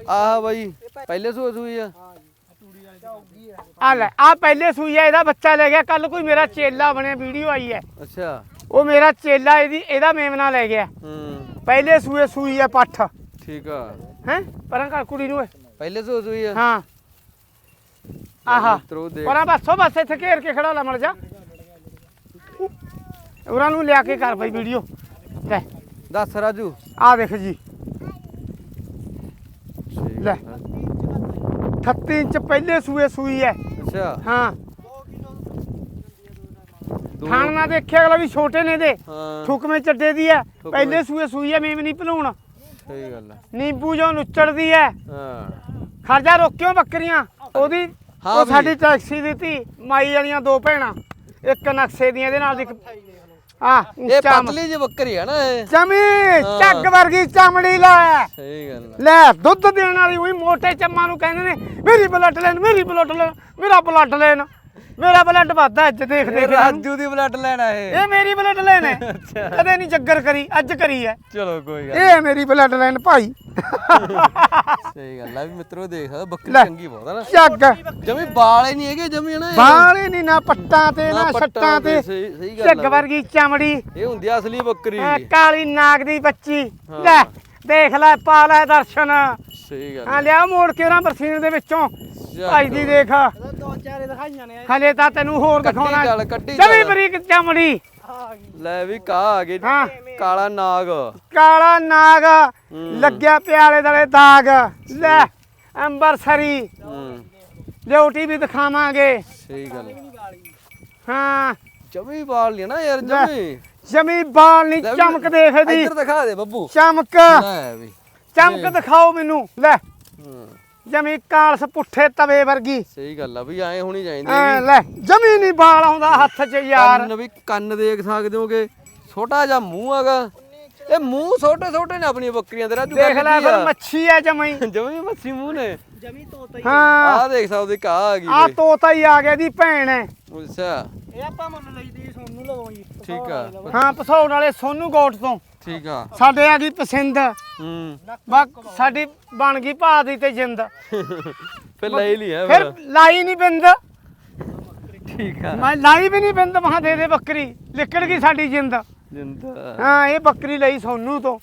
ਆਹ ਬਾਈ ਪਹਿਲੇ ਸੂਏ ਸੂਈ ਆ।
ਹਾਂ ਜੀ। ਤੂੜੀ ਵਾਲੀ ਚਾਉਗੀ ਹੈ।
ਆ ਲੈ ਆ ਪਹਿਲੇ ਸੂਈ ਹੈ ਇਹਦਾ ਬੱਚਾ ਲੈ ਗਿਆ। ਕੱਲ ਕੋਈ ਮੇਰਾ ਚੇਲਾ ਬਣਿਆ ਵੀਡੀਓ ਆਈ ਹੈ।
ਅੱਛਾ।
ਉਹ ਮੇਰਾ ਚੇਲਾ ਇਹਦੀ ਇਹਦਾ ਮੇਮਨਾ ਲੈ ਗਿਆ।
ਹੂੰ।
ਪਹਿਲੇ ਸੂਏ ਸੂਈ ਹੈ ਪੱਠ।
ਠੀਕ ਆ।
ਹੈ? ਪਰਾਂ ਘਰ ਕੁੜੀ ਨੂੰ।
ਪਹਿਲੇ ਸੂਏ ਸੂਈ ਆ।
ਹਾਂ। ਆਹਾ।
ਮਿੱਤਰੋ ਦੇਖ।
ਪਰਾਂ ਬਸੋ ਬਸ ਇੱਥੇ ਘੇਰ ਕੇ ਖੜਾ ਲਾ ਮੜ ਜਾ। ਉਹਨਾਂ ਨੂੰ ਲਿਆ ਕੇ ਕਰ ਬਈ ਵੀਡੀਓ। ਲੈ।
ਦੱਸ ਰਾਜੂ।
ਆ ਦੇਖ ਜੀ। ਲੈ।
ਆ।
38 ਇੰਚ ਪਹਿਲੇ ਸੂਏ ਸੂਈ ਹੈ
ਅੱਛਾ।
ਹਾਂ।
2 ਕਿਲੋ
ਦੋ-
ਥਾਣ ਨਾ ਦੇਖਿਆ ਅਗਲਾ ਵੀ ਛੋਟੇ ਨੇ ਦੇ
ਹਾਂ।
ਠੁਕਵੇਂ ਚੱਡੇ ਦੀ ਹੈ
ਠੁਕਵੇਂ।
ਪਹਿਲੇ ਸੂਏ ਸੂਈ ਹੈ ਮੇਮ ਨਹੀਂ ਭਲਾਉਣ।
ਸਹੀ ਗੱਲ ਆ।
ਨੀਂਬੂ ਜੋ ਨੁੱਚੜਦੀ ਹੈ
ਹਾਂ।
ਖਰਜਾ ਰੋਕਿਓ ਬੱਕਰੀਆਂ। ਉਹਦੀ
ਹਾਂ
ਉਹ
ਵੀ।
ਸਾਡੀ ਟੈਕਸੀ ਦਿੱਤੀ। ਮਾਈ ਵਾਲੀਆਂ ਦੋ ਭੈਣਾਂ। ਇੱਕ ਨਕਸ਼ੇ ਦੀਆਂ ਇਹਦੇ ਨਾਲ ਦੀ ਇੱਕ- ਆ
ਇਹ
ਉੱਚਾ ਮ-
ਪਤਲੀ ਜਿਹੀ ਬੱਕਰੀ ਆ ਨਾ ਇਹ।
ਜਮੀ
ਹਾਂ।
ਚੱਗ ਵਰਗੀ ਚਮੜੀ ਲੈ।
ਸਹੀ ਗੱਲ ਆ।
ਲੈ ਦੁੱਧ ਦੇਣ ਵਾਲੀ ਉਹੀ ਮੋਟੇ ਚੰਮਾਂ ਨੂੰ ਕਹਿੰਦੇ ਨੇ ਮੇਰੀ ਬਲੱਡ ਲੈਣ ਮੇਰੀ ਬਲੱਡ ਲੈਣ ਮੇਰਾ ਬਲੱਡ ਲੈਣ। ਮੇਰਾ ਬਲੱਡ ਵੱਧਦਾ ਅੱਜ ਦੇਖ ਦੇਖ
ਇਹ
ਇਹਨਾਂ ਨੂੰ।
ਰਾਜੂ ਦੀ ਬਲੱਡ ਲੈਣਾ ਇਹ।
ਇਹ ਮੇਰੀ ਬਲੱਡ ਲੈਣ ਹੈ। ਕਦੇ ਨਹੀਂ ਜੱਗਰ ਕਰੀ ਅੱਜ ਕਰੀ ਹੈ।
ਚਲੋ ਕੋਈ ਗੱਲ
ਇਹ ਹੈ ਮੇਰੀ ਬਲੱਡ ਲੈਣ ਭਾਈ।
ਸਹੀ ਗੱਲ ਆ ਵੀ ਮਿੱਤਰੋ ਦੇਖ ਬੱਕਰੀ
ਲੈ।
ਚੰਗੀ ਬਹੁਤ ਆ ਨਾ।
ਚੱਗ
ਜਮੀ ਬਾਲ ਹੀ ਨਹੀਂ ਹੈਗੇ ਜਮੀ ਨਾ ਇਹ।
ਬਾਲੇ ਨਹੀਂ ਨਾ ਪੱਟਾਂ ਤੇ
ਨਾ
ਨਾ
ਪੱਟਾਂ
ਤੇ
ਸਹੀ ਸਹੀ ਗੱਲ
ਝੱਗ
ਆ
ਵਰਗੀ ਚਮੜੀ।
ਇਹ ਹੁੰਦੀ ਆ ਅਸਲੀ ਬੱਕਰੀ।
ਐ ਕਾਲੀ ਨਾਗ ਦੀ ਬੱਚੀ।
ਹਾਂ।
ਲੈ ਦੇਖ ਲੈ ਪਾ ਲੈ ਦਰਸ਼ਨ।
ਸਹੀ ਗੱਲ
ਆ।
ਆ।
ਲਿਆ ਮੋੜ ਕੇ ਉਹਨਾਂ ਬਰਸੀਨ ਦੇ ਵਿੱਚੋਂ। ਭਾਈ ਦੀ ਦੇਖ।
ਦੋ ਚਾਰੇ ਦਿਖਾਈਆਂ ਨੇ।
ਹਲੇ ਤਾਂ ਤੈਨੂੰ ਹੋਰ ਦਿਖਾਉਣਾ।
ਚੱਲ, ਕੱਢੀ
ਜਮੀ। ਬਰੀਕ ਚਮੜੀ।
ਆ ਗਈ
ਲੈ ਵੀ ਕਾ ਆ
ਹਾਂ।
ਕਾਲਾ ਨਾਗ।
ਕਾਲਾ ਨਾਗ। ਲੱਗਿਆ ਪਿਆਲੇ ਦਲੇ ਦਾਗ। ਲੈ ਅੰਬਰਸਰੀ।
ਹੂੰ।
ਲਿਓਟੀ ਵੀ ਦਿਖਾਵਾਂਗੇ।
ਸਹੀ ਗੱਲ।
ਹਾਂ।
ਜਮੀ ਬਾਲ ਨਹੀਂ ਨਾ ਯਾਰ
ਲੈ।
ਜਮੀ।
ਜਮੀ ਬਾਲ ਨਹੀਂ
ਲੈ ਵੀ
ਚਮਕ ਦੇਖਦੀ
ਇੱਧਰ ਦਿਖਾ ਦੇ ਬੱਬੂ।
ਚਮਕ।
ਲੈ ਵੀ।
ਚਮਕ ਦਿਖਾਓ ਮੈਨੂੰ। ਲੈ।
ਹੂੰ।
ਜਮੀ ਕਾਲਸ ਪੁੱਠੇ ਤਵੇ ਵਰਗੀ।
ਸਹੀ ਗੱਲ ਆ ਵੀ ਐ ਹੋਣੀ ਚਾਹੀਦੀ
ਐ। ਲੈ ਜਮੀ ਨਹੀਂ ਬਾਲ ਆਉਂਦਾ ਹੱਥ 'ਚ ਯਾਰ।
ਕੰਨ ਵੀ ਕੰਨ ਦੇਖ ਸਕਦੇ ਹੋਗੇ ਛੋਟਾ ਜਿਹਾ ਮੂੰਹ ਹੈਗਾ। ਇਹ ਮੂੰਹ ਛੋਟੇ ਛੋਟੇ ਨੇ ਆਪਣੀਆਂ ਬੱਕਰੀਆਂ ਦੇ ਰਾਜੂ
ਦੇਖ ਲੈ ਫਿਰ ਮੱਛੀ ਐ ਜਮਈ
ਜਮੀ ਮੱਛੀ ਮੂੰਹ ਨੇ।
ਜਮੀ ਤੋਤਾ ਹੀ
ਹਾਂ।
ਆਹ ਦੇਖ ਸਕਦੇ ਕਾ ਆ ਗਈ
ਆ
ਬਈ
ਤੋਤਾ ਹੀ ਆ ਗਿਆ ਦੀ ਭੈਣ ਐ।
ਅੱਛਾ।
ਇਹ ਆਪਾਂ ਮੁੱਲ ਲਈ ਦੀ ਸੋਨੂੰ ਲਵਾਈ
ਠੀਕ ਆ।
ਹਾਂ ਪਸੌੜ ਵਾਲੇ ਸੋਨੂ ਗੋਟ ਤੋਂ।
ਠੀਕ ਆ।
ਸਾਡੇ ਆ ਗਈ ਪਸੰਦ।
ਹੂੰ।
ਬਾ ਸਾਡੀ ਬਣ ਗਈ ਭਾ ਦੀ ਤੇ ਜਿੰਦ।
ਫਿਰ ਲੈ ਹੀ ਲਿਆ
ਫਿਰ ਲਾਈ ਨਹੀਂ ਬਿੰਦ।
ਠੀਕ ਆ।
ਮੈਂ ਲਾਈ ਵੀ ਨਹੀਂ ਬਿੰਦ ਮਹਾ ਦੇ ਦੇ ਬੱਕਰੀ। ਲਿਕੜ ਗਈ ਸਾਡੀ ਜਿੰਦ।
ਜਿੰਦਾ।
ਹਾਂ ਇਹ ਬੱਕਰੀ ਲਈ ਸੋਨੂ ਤੋਂ।